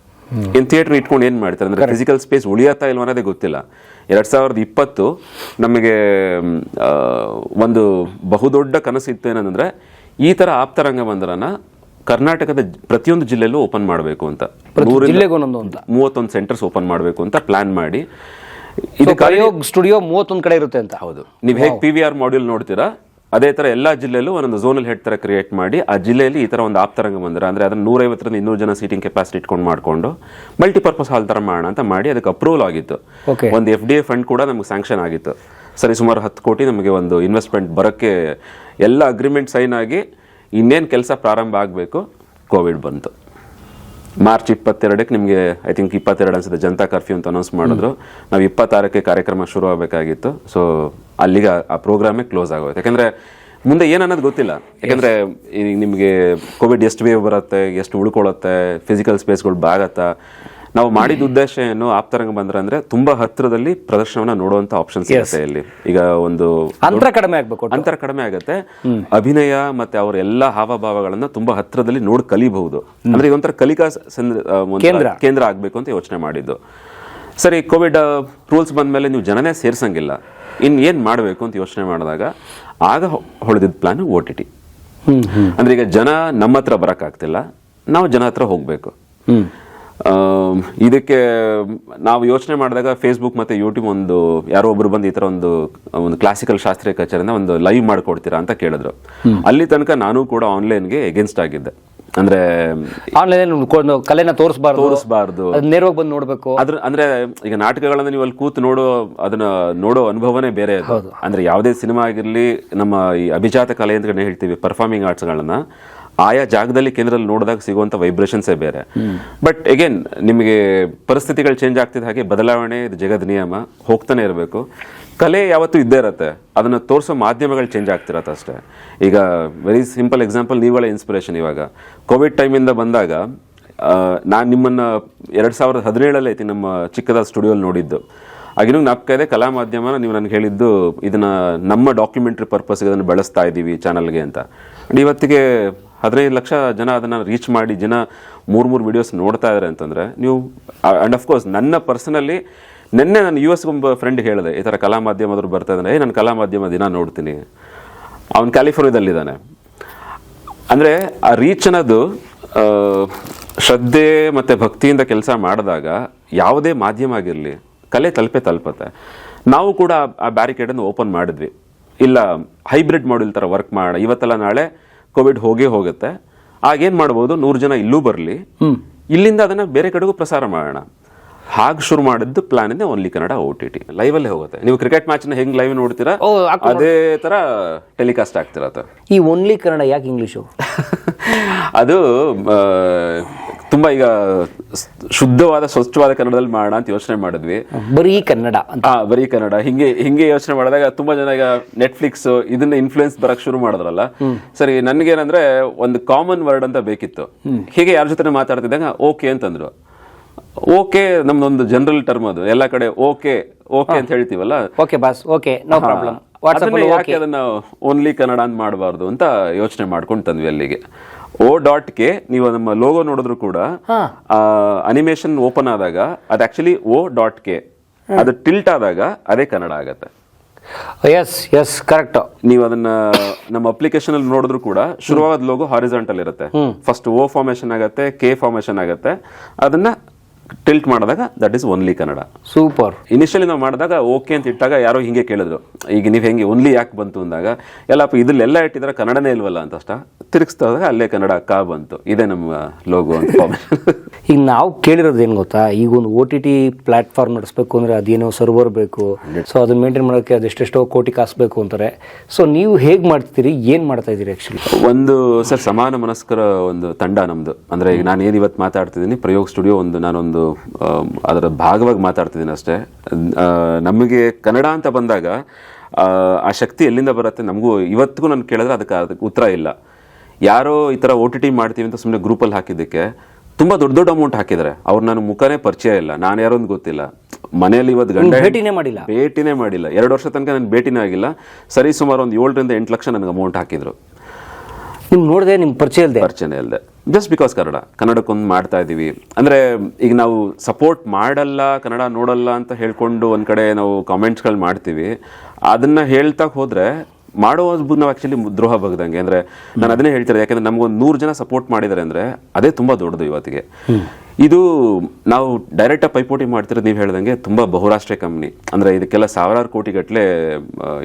ಇನ್ ಥಿಯೇಟರ್ ಇಟ್ಕೊಂಡು ಏನ್ ಮಾಡ್ತಾರೆ ಅಂದ್ರೆ ಫಿಸಿಕಲ್ ಸ್ಪೇಸ್ ಉಳಿಯತ್ತಾ ಇಲ್ವ ಅನ್ನೋದೇ ಗೊತ್ತಿಲ್ಲ. ಎರಡ್ ಸಾವಿರದ ಇಪ್ಪತ್ತು ನಮಗೆ ಒಂದು ಬಹುದೊಡ್ಡ ಕನಸು ಇತ್ತು ಏನಂದ್ರೆ ಈ ತರ ಆಪ್ತರಂಗ ಮಂದಿರನ ಕರ್ನಾಟಕದ ಪ್ರತಿಯೊಂದು ಜಿಲ್ಲೆಯಲ್ಲೂ ಓಪನ್ ಮಾಡಬೇಕು ಅಂತ. ಅಂತ. ಮೂವತ್ತೊಂದು ಸೆಂಟರ್ಸ್ ಓಪನ್ ಮಾಡಬೇಕು ಅಂತ ಪ್ಲಾನ್ ಮಾಡಿ. ಇದು ಸ್ಟುಡಿಯೋ ಮೂವತ್ತೊಂದು ಕಡೆ ಇರುತ್ತೆ ಅಂತ. ಹೌದು. ನೀವು ಹೇಗೆ ಪಿ ವಿ ಆರ್ ಮಾಡ್ಯೂಲ್ ನೋಡ್ತೀರಾ? ಅದೇ ತರ ಎಲ್ಲಾ ಜಿಲ್ಲೆಯಲ್ಲೂ ಒಂದೊಂದು ಝೋನಲ್ ಹೆಡ್ ತರ ಕ್ರಿಯೇಟ್ ಮಾಡಿ ಆ ಜಿಲ್ಲೆಯಲ್ಲಿ ಈ ತರ ಒಂದು ಆಪ್ತರಂಗ ಮಂದಿರ ಅಂದ್ರೆ ಅದನ್ನ ನೂರೈವತ್ತರಿಂದ ಇನ್ನೂರು ಜನ ಸೀಟಿಂಗ್ ಕೆಪಾಸಿಟಿ ಇಟ್ಕೊಂಡು ಮಾಡ್ಕೊಂಡು ಮಲ್ಟಿಪರ್ಪಸ್ ಹಾಲ್ ತರ ಮಾಡೋಣ ಅಂತ ಮಾಡಿ ಅದಕ್ಕೆ ಅಪ್ರೂವಲ್ ಆಗಿತ್ತು. ಒಂದು ಎಫ್ ಡಿ ಎ ಫಂಡ್ ಕೂಡ ನಮ್ಗೆ ಸ್ಯಾಂಕ್ಷನ್ ಆಗಿತ್ತು. ಸರಿ ಸುಮಾರು ಹತ್ತು ಕೋಟಿ ನಮಗೆ ಒಂದು ಇನ್ವೆಸ್ಟ್ಮೆಂಟ್ ಬರೋಕ್ಕೆ ಎಲ್ಲ ಅಗ್ರಿಮೆಂಟ್ ಸೈನ್ ಆಗಿ ಇನ್ನೇನು ಕೆಲಸ ಪ್ರಾರಂಭ ಆಗಬೇಕು ಕೋವಿಡ್ ಬಂತು. ಮಾರ್ಚ್ ಇಪ್ಪತ್ತೆರಡಕ್ಕೆ ನಿಮಗೆ ಐ ಥಿಂಕ್ ಇಪ್ಪತ್ತೆರಡು ಅನ್ಸುತ್ತೆ ಜನತಾ ಕರ್ಫ್ಯೂ ಅಂತ ಅನೌನ್ಸ್ ಮಾಡಿದ್ರು. ನಾವು ಇಪ್ಪತ್ತಾರಕ್ಕೆ ಕಾರ್ಯಕ್ರಮ ಶುರು ಆಗಬೇಕಾಗಿತ್ತು. ಸೊ ಅಲ್ಲಿಗೆ ಆ- ಪ್ರೋಗ್ರಾಮೇ ಕ್ಲೋಸ್ ಆಗೋಯ್ತು. ಯಾಕಂದ್ರೆ ಮುಂದೆ ಏನು ಅನ್ನೋದು ಗೊತ್ತಿಲ್ಲ. ಯಾಕಂದರೆ ಈಗ ನಿಮಗೆ ಕೋವಿಡ್ ಎಷ್ಟು ವೇವ್ ಬರುತ್ತೆ ಎಷ್ಟು ಉಳ್ಕೊಳ್ಳುತ್ತೆ ಫಿಸಿಕಲ್ ಸ್ಪೇಸ್ಗಳು ಬಾಗತ್ತಾ ನಾವು ಮಾಡಿದ ಉದ್ದೇಶ ಏನು ಆಪ್ತರಂಗ ಬಂದ್ರೆ ಅಂದ್ರೆ ತುಂಬಾ ಹತ್ತಿರದಲ್ಲಿ ಪ್ರದರ್ಶನವನ್ನ ನೋಡುವಂತ ಆಪ್ಷನ್ಸ್ ಇರುತ್ತೆ ಇಲ್ಲಿ. ಈಗ ಒಂದು ಅಂತರ ಕಡಿಮೆ ಆಗ್ಬೇಕು ಅಂತರ ಕಡಿಮೆ ಆಗುತ್ತೆ. ಅಭಿನಯ ಮತ್ತೆ ಅವರ ಎಲ್ಲಾ ಹಾವಭಾವಗಳನ್ನ ತುಂಬಾ ಹತ್ತಿರದಲ್ಲಿ ನೋಡಿ ಕಲಿಬಹುದು. ಅಂದ್ರೆ ಇದೊಂಥರ ಕಲಿಕಾ ಆ, ಒಂಥರ ಕೇಂದ್ರ. ಕೇಂದ್ರ ಆಗ್ಬೇಕು ಅಂತ ಯೋಚನೆ ಮಾಡಿದ್ದು. ಸರಿ ಕೋವಿಡ್ ರೂಲ್ಸ್ ಬಂದ ಮೇಲೆ ನೀವು ಜನನೇ ಸೇರ್ಸಂಗಿಲ್ಲ. ಇನ್ ಏನ್ ಮಾಡಬೇಕು ಅಂತ ಯೋಚನೆ ಮಾಡಿದಾಗ ಆಗ ಹೊಳೆದಿದ್ದ ಪ್ಲಾನ್ ಓ ಟಿ ಟಿ ಅಂದ್ರೆ ಈಗ ಜನ ನಮ್ಮ ಹತ್ರ ಬರಕ್ಕಾಗ್ತಿಲ್ಲ ನಾವು ಜನ ಹತ್ರ ಹೋಗ್ಬೇಕು. ಇದಕ್ಕೆ ನಾವು ಯೋಚನೆ ಮಾಡಿದಾಗ ಫೇಸ್ಬುಕ್ ಮತ್ತೆ ಯೂಟ್ಯೂಬ್ ಒಂದು ಯಾರೋ ಒಬ್ರು ಬಂದು ಈ ತರ ಒಂದು ಒಂದು ಕ್ಲಾಸಿಕಲ್ ಶಾಸ್ತ್ರೀಯ ಕಚೇರಿನ ಒಂದು ಲೈವ್ ಮಾಡ್ಕೊಡ್ತೀರಾ ಅಂತ ಕೇಳಿದ್ರು. ಅಲ್ಲಿ ತನಕ ನಾನು ಕೂಡ ಆನ್ಲೈನ್ಗೆ ಎಗೇನ್ಸ್ಟ್ ಆಗಿದ್ದೆ. ಅಂದ್ರೆ ಆನ್ಲೈನ್ ಕಲೆನ ತೋರಿಸಬಾರ್ದು. ತೋರಿಸಬಾರ್ದು. ನೇರವಾಗಿ ಬಂದು ನೋಡಬೇಕು. ಅದ್ರ ಅಂದ್ರೆ ಈಗ ನಾಟಕಗಳನ್ನ ನೀವು ಅಲ್ಲಿ ಕೂತು ನೋಡೋ ಅದನ್ನ ನೋಡೋ ಅನುಭವನೇ ಬೇರೆ ಅದು. ಅಂದ್ರೆ ಯಾವುದೇ ಸಿನಿಮಾ ಆಗಿರ್ಲಿ ನಮ್ಮ ಈ ಅಭಿಜಾತ ಕಲೆ ಅಂತ ಹೇಳ್ತೀವಿ ಪರ್ಫಾರ್ಮಿಂಗ್ ಆರ್ಟ್ಸ್ಗಳನ್ನ ಆಯಾ ಜಾಗದಲ್ಲಿ ಕೇಂದ್ರದಲ್ಲಿ ನೋಡಿದಾಗ ಸಿಗುವಂಥ ವೈಬ್ರೇಷನ್ಸೇ ಬೇರೆ. ಬಟ್ ಅಗೇನ್ ನಿಮಗೆ ಪರಿಸ್ಥಿತಿಗಳು ಚೇಂಜ್ ಆಗ್ತಿದ್ದ ಹಾಗೆ ಬದಲಾವಣೆ ಇದು ಜಗದ ನಿಯಮ, ಹೋಗ್ತಾನೆ ಇರಬೇಕು. ಕಲೆ ಯಾವತ್ತೂ ಇದ್ದೇ ಇರುತ್ತೆ. ಅದನ್ನು ತೋರಿಸೋ ಮಾಧ್ಯಮಗಳು ಚೇಂಜ್ ಆಗ್ತಿರತ್ತೆ ಅಷ್ಟೇ. ಈಗ ವೆರಿ ಸಿಂಪಲ್ ಎಕ್ಸಾಂಪಲ್ ನೀವುಗಳ ಇನ್ಸ್ಪಿರೇಷನ್ ಇವಾಗ. ಕೋವಿಡ್ ಟೈಮಿಂದ ಬಂದಾಗ ನಾನು ನಿಮ್ಮನ್ನು ಎರಡು ಸಾವಿರದ ಹದಿನೇಳಲ್ಲಿ ಐತಿ ನಮ್ಮ ಚಿಕ್ಕದಾದ ಸ್ಟುಡಿಯೋಲಿ ನೋಡಿದ್ದು. ಆಗಿನೂ ನಾಪ್ಕ ಇದೆ ಕಲಾ ಮಾಧ್ಯಮನ ನೀವು ನನಗೆ ಹೇಳಿದ್ದು, ಇದನ್ನ ನಮ್ಮ ಡಾಕ್ಯುಮೆಂಟ್ರಿ ಪರ್ಪಸ್ಗೆ ಅದನ್ನು ಬಳಸ್ತಾ ಇದ್ದೀವಿ ಚಾನಲ್ಗೆ ಅಂತ. ಇವತ್ತಿಗೆ ಹದಿನೈದು ಲಕ್ಷ ಜನ ಅದನ್ನು ರೀಚ್ ಮಾಡಿ ಜನ ಮೂರು ಮೂರು ವಿಡಿಯೋಸ್ ನೋಡ್ತಾ ಇದ್ದಾರೆ ಅಂತಂದರೆ, ನೀವು ಆ್ಯಂಡ್ ಅಫ್ಕೋರ್ಸ್ ನನ್ನ ಪರ್ಸನಲಿ ನಿನ್ನೆ ನಾನು ಯು ಎಸ್ ಒಬ್ಬ ಫ್ರೆಂಡ್ ಹೇಳಿದೆ, ಈ ಥರ ಕಲಾ ಮಾಧ್ಯಮದವ್ರು ಬರ್ತಾ ಇದ್ದಾರೆ ಏ ನಾನು ಕಲಾ ಮಾಧ್ಯಮ ದಿನ ನೋಡ್ತೀನಿ. ಅವನು ಕ್ಯಾಲಿಫೋರ್ನಿಯಾದಲ್ಲಿದ್ದಾನೆ ಅಂದರೆ, ಆ ರೀಚ್ ಅನ್ನೋದು ಶ್ರದ್ಧೆ ಮತ್ತು ಭಕ್ತಿಯಿಂದ ಕೆಲಸ ಮಾಡಿದಾಗ ಯಾವುದೇ ಮಾಧ್ಯಮ ಆಗಿರಲಿ, ಕಲೆ ತಲುಪೇ ತಲುಪತ್ತೆ. ನಾವು ಕೂಡ ಆ- ಬ್ಯಾರಿಕೇಡನ್ನು ಓಪನ್ ಮಾಡಿದ್ವಿ. ಇಲ್ಲ ಹೈಬ್ರಿಡ್ ಮಾಡೆಲ್ ಥರ ವರ್ಕ್ ಮಾಡ, ಇವತ್ತೆಲ್ಲ ನಾಳೆ ಕೋವಿಡ್ ಹೋಗೇ ಹೋಗುತ್ತೆ. ಏನ್ ಮಾಡ್ಬೋದು ನೂರು ಜನ ಇಲ್ಲೂ ಬರಲಿ. ಇಲ್ಲಿಂದ ಅದನ್ನ ಬೇರೆ ಕಡೆಗೂ ಪ್ರಸಾರ ಮಾಡೋಣ. ಹಾಗೆ ಶುರು ಮಾಡಿದ್ದು ಪ್ಲಾನ್ ಇದೆ only Kannada O T T ಲೈವಲ್ಲೇ ಹೋಗುತ್ತೆ. ನೀವು ಕ್ರಿಕೆಟ್ ಮ್ಯಾಚ್ನ ಹೆಂಗ್ ಲೈವ್ ನೋಡ್ತೀರಾ? ಅದೇ ತರ ಟೆಲಿಕಾಸ್ಟ್ ಆಗ್ತಿರತ್ತೆ. ಈ ಓನ್ಲಿ ಕನ್ನಡ ಯಾಕೆ ಇಂಗ್ಲೀಷು ಅದು ತುಂಬಾ ಈಗ ಶುದ್ಧವಾದ ಸ್ವಚ್ಛವಾದ ಕನ್ನಡದಲ್ಲಿ ಮಾಡೋಣ ಅಂತ ಯೋಚನೆ ಮಾಡಿದ್ವಿ. ಬರೀ ಕನ್ನಡ ಬರೀ ಕನ್ನಡ. ಹಿಂಗೆ ಹಿಂಗೆ ಯೋಚನೆ ಮಾಡಿದಾಗ ತುಂಬಾ ಜನ ಈಗ ನೆಟ್ಫ್ಲಿಕ್ಸ್ ಇದನ್ನ ಇನ್ಫ್ಲೂಯೆನ್ಸ್ ಬರಕ್ ಶುರು ಮಾಡಿದ್ರಲ್ಲ. ಸರಿ ನನ್ಗೇನಂದ್ರೆ ಒಂದು ಕಾಮನ್ ವರ್ಡ್ ಅಂತ ಬೇಕಿತ್ತು. ಹೀಗೆ ಯಾರ ಜೊತೆ ಮಾತಾಡ್ತಿದ್ದಾಗ ಓಕೆ ಅಂತಂದ್ರು. ಓಕೆ ನಮ್ದೊಂದು ಜನರಲ್ ಟರ್ಮ್ ಅದು. ಎಲ್ಲ ಕಡೆ ಓಕೆ ಓಕೆ ಅಂತ ಹೇಳ್ತೀವಲ್ಲ. Okay boss okay no problem. ಅದನ್ನ ಓನ್ಲಿ ಕನ್ನಡ ಅಂತ ಮಾಡಬಾರ್ದು ಅಂತ ಯೋಚನೆ ಮಾಡ್ಕೊಂಡು ತಂದ್ವಿ ಅಲ್ಲಿಗೆ. ಓ ಡಾಟ್ ಕೆ ನೀವು ನಮ್ಮ ಲೋಗೋ ನೋಡಿದ್ರು ಕೂಡ ಅನಿಮೇಷನ್ ಓಪನ್ ಆದಾಗ ಅದು ಆಕ್ಚುಲಿ ಓ ಡಾಟ್ ಕೆ ಅದು ಟಿಲ್ಟ್ ಆದಾಗ ಅದೇ ಕನ್ನಡ ಆಗತ್ತೆ. ಎಸ್ ಎಸ್ ಕರೆಕ್ಟ್ ನೀವು ಅದನ್ನ ನಮ್ಮ ಅಪ್ಲಿಕೇಶನ್ ಅಲ್ಲಿ ನೋಡಿದ್ರು ಕೂಡ ಶುರುವಾದ ಲೋಗೋ ಹಾರಿಜಾಂಟಲ್ ಇರುತ್ತೆ. ಫಸ್ಟ್ ಓ ಫಾರ್ಮೇಶನ್ ಆಗತ್ತೆ ಕೆ ಫಾರ್ಮೇಶನ್ ಆಗತ್ತೆ. ಅದನ್ನ ಟಿಲ್ಟ್ ಮಾಡಿದಾಗ that is only Kannada. Super initially ನಾವು ಮಾಡಿದಾಗ ಓಕೆ ಅಂತ ಇಟ್ಟಾಗ ಯಾರೋ ಹಿಂಗೆ ಕೇಳಿದ್ರು. ಈಗ ನೀವು ಹೆಂಗೆ ಓನ್ಲಿ ಯಾಕೆ ಬಂತು ಅಂದಾಗ ಎಲ್ಲಪ್ಪ ಇದ್ರಲ್ಲೆಲ್ಲ ಇಟ್ಟಿದ್ರೆ ಕನ್ನಡನೇ ಇಲ್ವಲ್ಲ ಅಂತ ಅಷ್ಟ. ತಿರುಗಿಸ್ದಾಗ ಅಲ್ಲೇ ಕನ್ನಡ ಕಾ ಬಂತು. ಇದೇ ನಮ್ಮ ಲೋಗೋ ಅಂತ ಈಗ ನಾವು ಕೇಳಿರೋದು ಏನು ಗೊತ್ತಾ? ಈಗ ಒಂದು ಓ ಟಿ ಟಿ ಪ್ಲಾಟ್ಫಾರ್ಮ್ ನಡೆಸಬೇಕು ಅಂದರೆ ಅದೇನೋ ಸರ್ವರ್ ಬೇಕು. ಸೊ ಅದನ್ನ ಮೇಂಟೈನ್ ಮಾಡೋಕ್ಕೆ ಅದೆಷ್ಟೆಷ್ಟೋ ಕೋಟಿ ಕಾಸು ಬೇಕು ಅಂತಾರೆ. ಸೊ ನೀವು ಹೇಗೆ ಮಾಡ್ತೀರಿ ಏನು ಮಾಡ್ತಾ ಇದ್ದೀರಿ ಆ್ಯಕ್ಚುಲಿ ಒಂದು ಸರ್ ಸಮಾನ ಮನಸ್ಕರ ಒಂದು ತಂಡ ನಮ್ಮದು ಅಂದರೆ ಈಗ ನಾನು ಏನು ಇವತ್ತು ಮಾತಾಡ್ತಿದ್ದೀನಿ ಪ್ರಯೋಗ ಸ್ಟುಡಿಯೋ ಒಂದು ನಾನೊಂದು ಆಮ್, ಅದರ ಭಾಗವಾಗಿ ಮಾತಾಡ್ತಿದ್ದೀನಿ ಅಷ್ಟೇ. ನಮಗೆ ಕನ್ನಡ ಅಂತ ಬಂದಾಗ ಆ, ಶಕ್ತಿ ಎಲ್ಲಿಂದ ಬರುತ್ತೆ ನಮಗೂ ಇವತ್ತಿಗೂ ನಾನು ಕೇಳಿದ್ರೆ ಅದಕ್ಕೆ ಅದಕ್ಕೆ ಉತ್ತರ ಇಲ್ಲ. ಯಾರೋ ಈ ಥರ ಓ ಟಿ ಟಿ ಮಾಡ್ತೀವಿ ಅಂತ ಸುಮ್ಮನೆ ಗ್ರೂಪಲ್ಲಿ ಹಾಕಿದ್ದಕ್ಕೆ ತುಂಬ ದೊಡ್ಡ ದೊಡ್ಡ ಅಮೌಂಟ್ ಹಾಕಿದ್ದಾರೆ. ಅವ್ರು ನಾನು ಮುಖನೇ ಪರಿಚಯ ಇಲ್ಲ. ನಾನು ಯಾರೋ ಅಂತ ಗೊತ್ತಿಲ್ಲ. ಮನೆಯಲ್ಲಿ ಇವತ್ತು ಗಂಡ ಭೇಟಿನೇ ಮಾಡಿಲ್ಲ? ಭೇಟಿನೇ ಮಾಡಿಲ್ಲ. ಎರಡು ವರ್ಷ ತನಕ ನಾನು ಭೇಟಿನೇ ಆಗಿಲ್ಲ. ಸರಿ ಸುಮಾರು ಒಂದು ಏಳರಿಂದ ಎಂಟು ಲಕ್ಷ ನನಗೆ ಅಮೌಂಟ್ ಹಾಕಿದ್ರು. ನಿಮ್ಗೆ ನೋಡಿದೆ ನಿಮ್ಮ ಪರಿಚಯ ಇಲ್ಲದೆ ಪರಿಚಯ ಇಲ್ಲದೆ ಜಸ್ಟ್ ಬಿಕಾಸ್ ಕನ್ನಡ. ಕನ್ನಡಕ್ಕೊಂದು ಮಾಡ್ತಾ ಇದ್ದೀವಿ. ಅಂದ್ರೆ ಈಗ ನಾವು ಸಪೋರ್ಟ್ ಮಾಡಲ್ಲ, ಕನ್ನಡ ನೋಡಲ್ಲ ಅಂತ ಹೇಳ್ಕೊಂಡು ಒಂದು ಕಡೆ ನಾವು ಕಾಮೆಂಟ್ಸ್ಗಳು ಮಾಡ್ತೀವಿ. ಅದನ್ನ ಹೇಳ್ತಾ ಹೋದ್ರೆ ಮಾಡೋ ನಾವು ಆಕ್ಚುಲಿ ದ್ರೋಹ ಬಗ್ದಂಗೆ. ಅಂದ್ರೆ ನಾನು ಅದನ್ನೇ ಹೇಳ್ತಿರೋದು. ಯಾಕಂದ್ರೆ ನಮಗೊಂದು ನೂರು ಜನ ಸಪೋರ್ಟ್ ಮಾಡಿದ್ದಾರೆ ಅಂದ್ರೆ ಅದೇ ತುಂಬಾ ದೊಡ್ಡದು ಇವತ್ತಿಗೆ. ಇದು ನಾವು ಡೈರೆಕ್ಟಾಗಿ ಪೈಪೋಟಿ ಮಾಡ್ತಿರೋದು ನೀವು ಹೇಳ್ದಂಗೆ ತುಂಬಾ ಬಹುರಾಷ್ಟ್ರೀಯ ಕಂಪ್ನಿ ಅಂದ್ರೆ ಇದಕ್ಕೆಲ್ಲ ಸಾವಿರಾರು ಕೋಟಿ ಗಟ್ಟಲೆ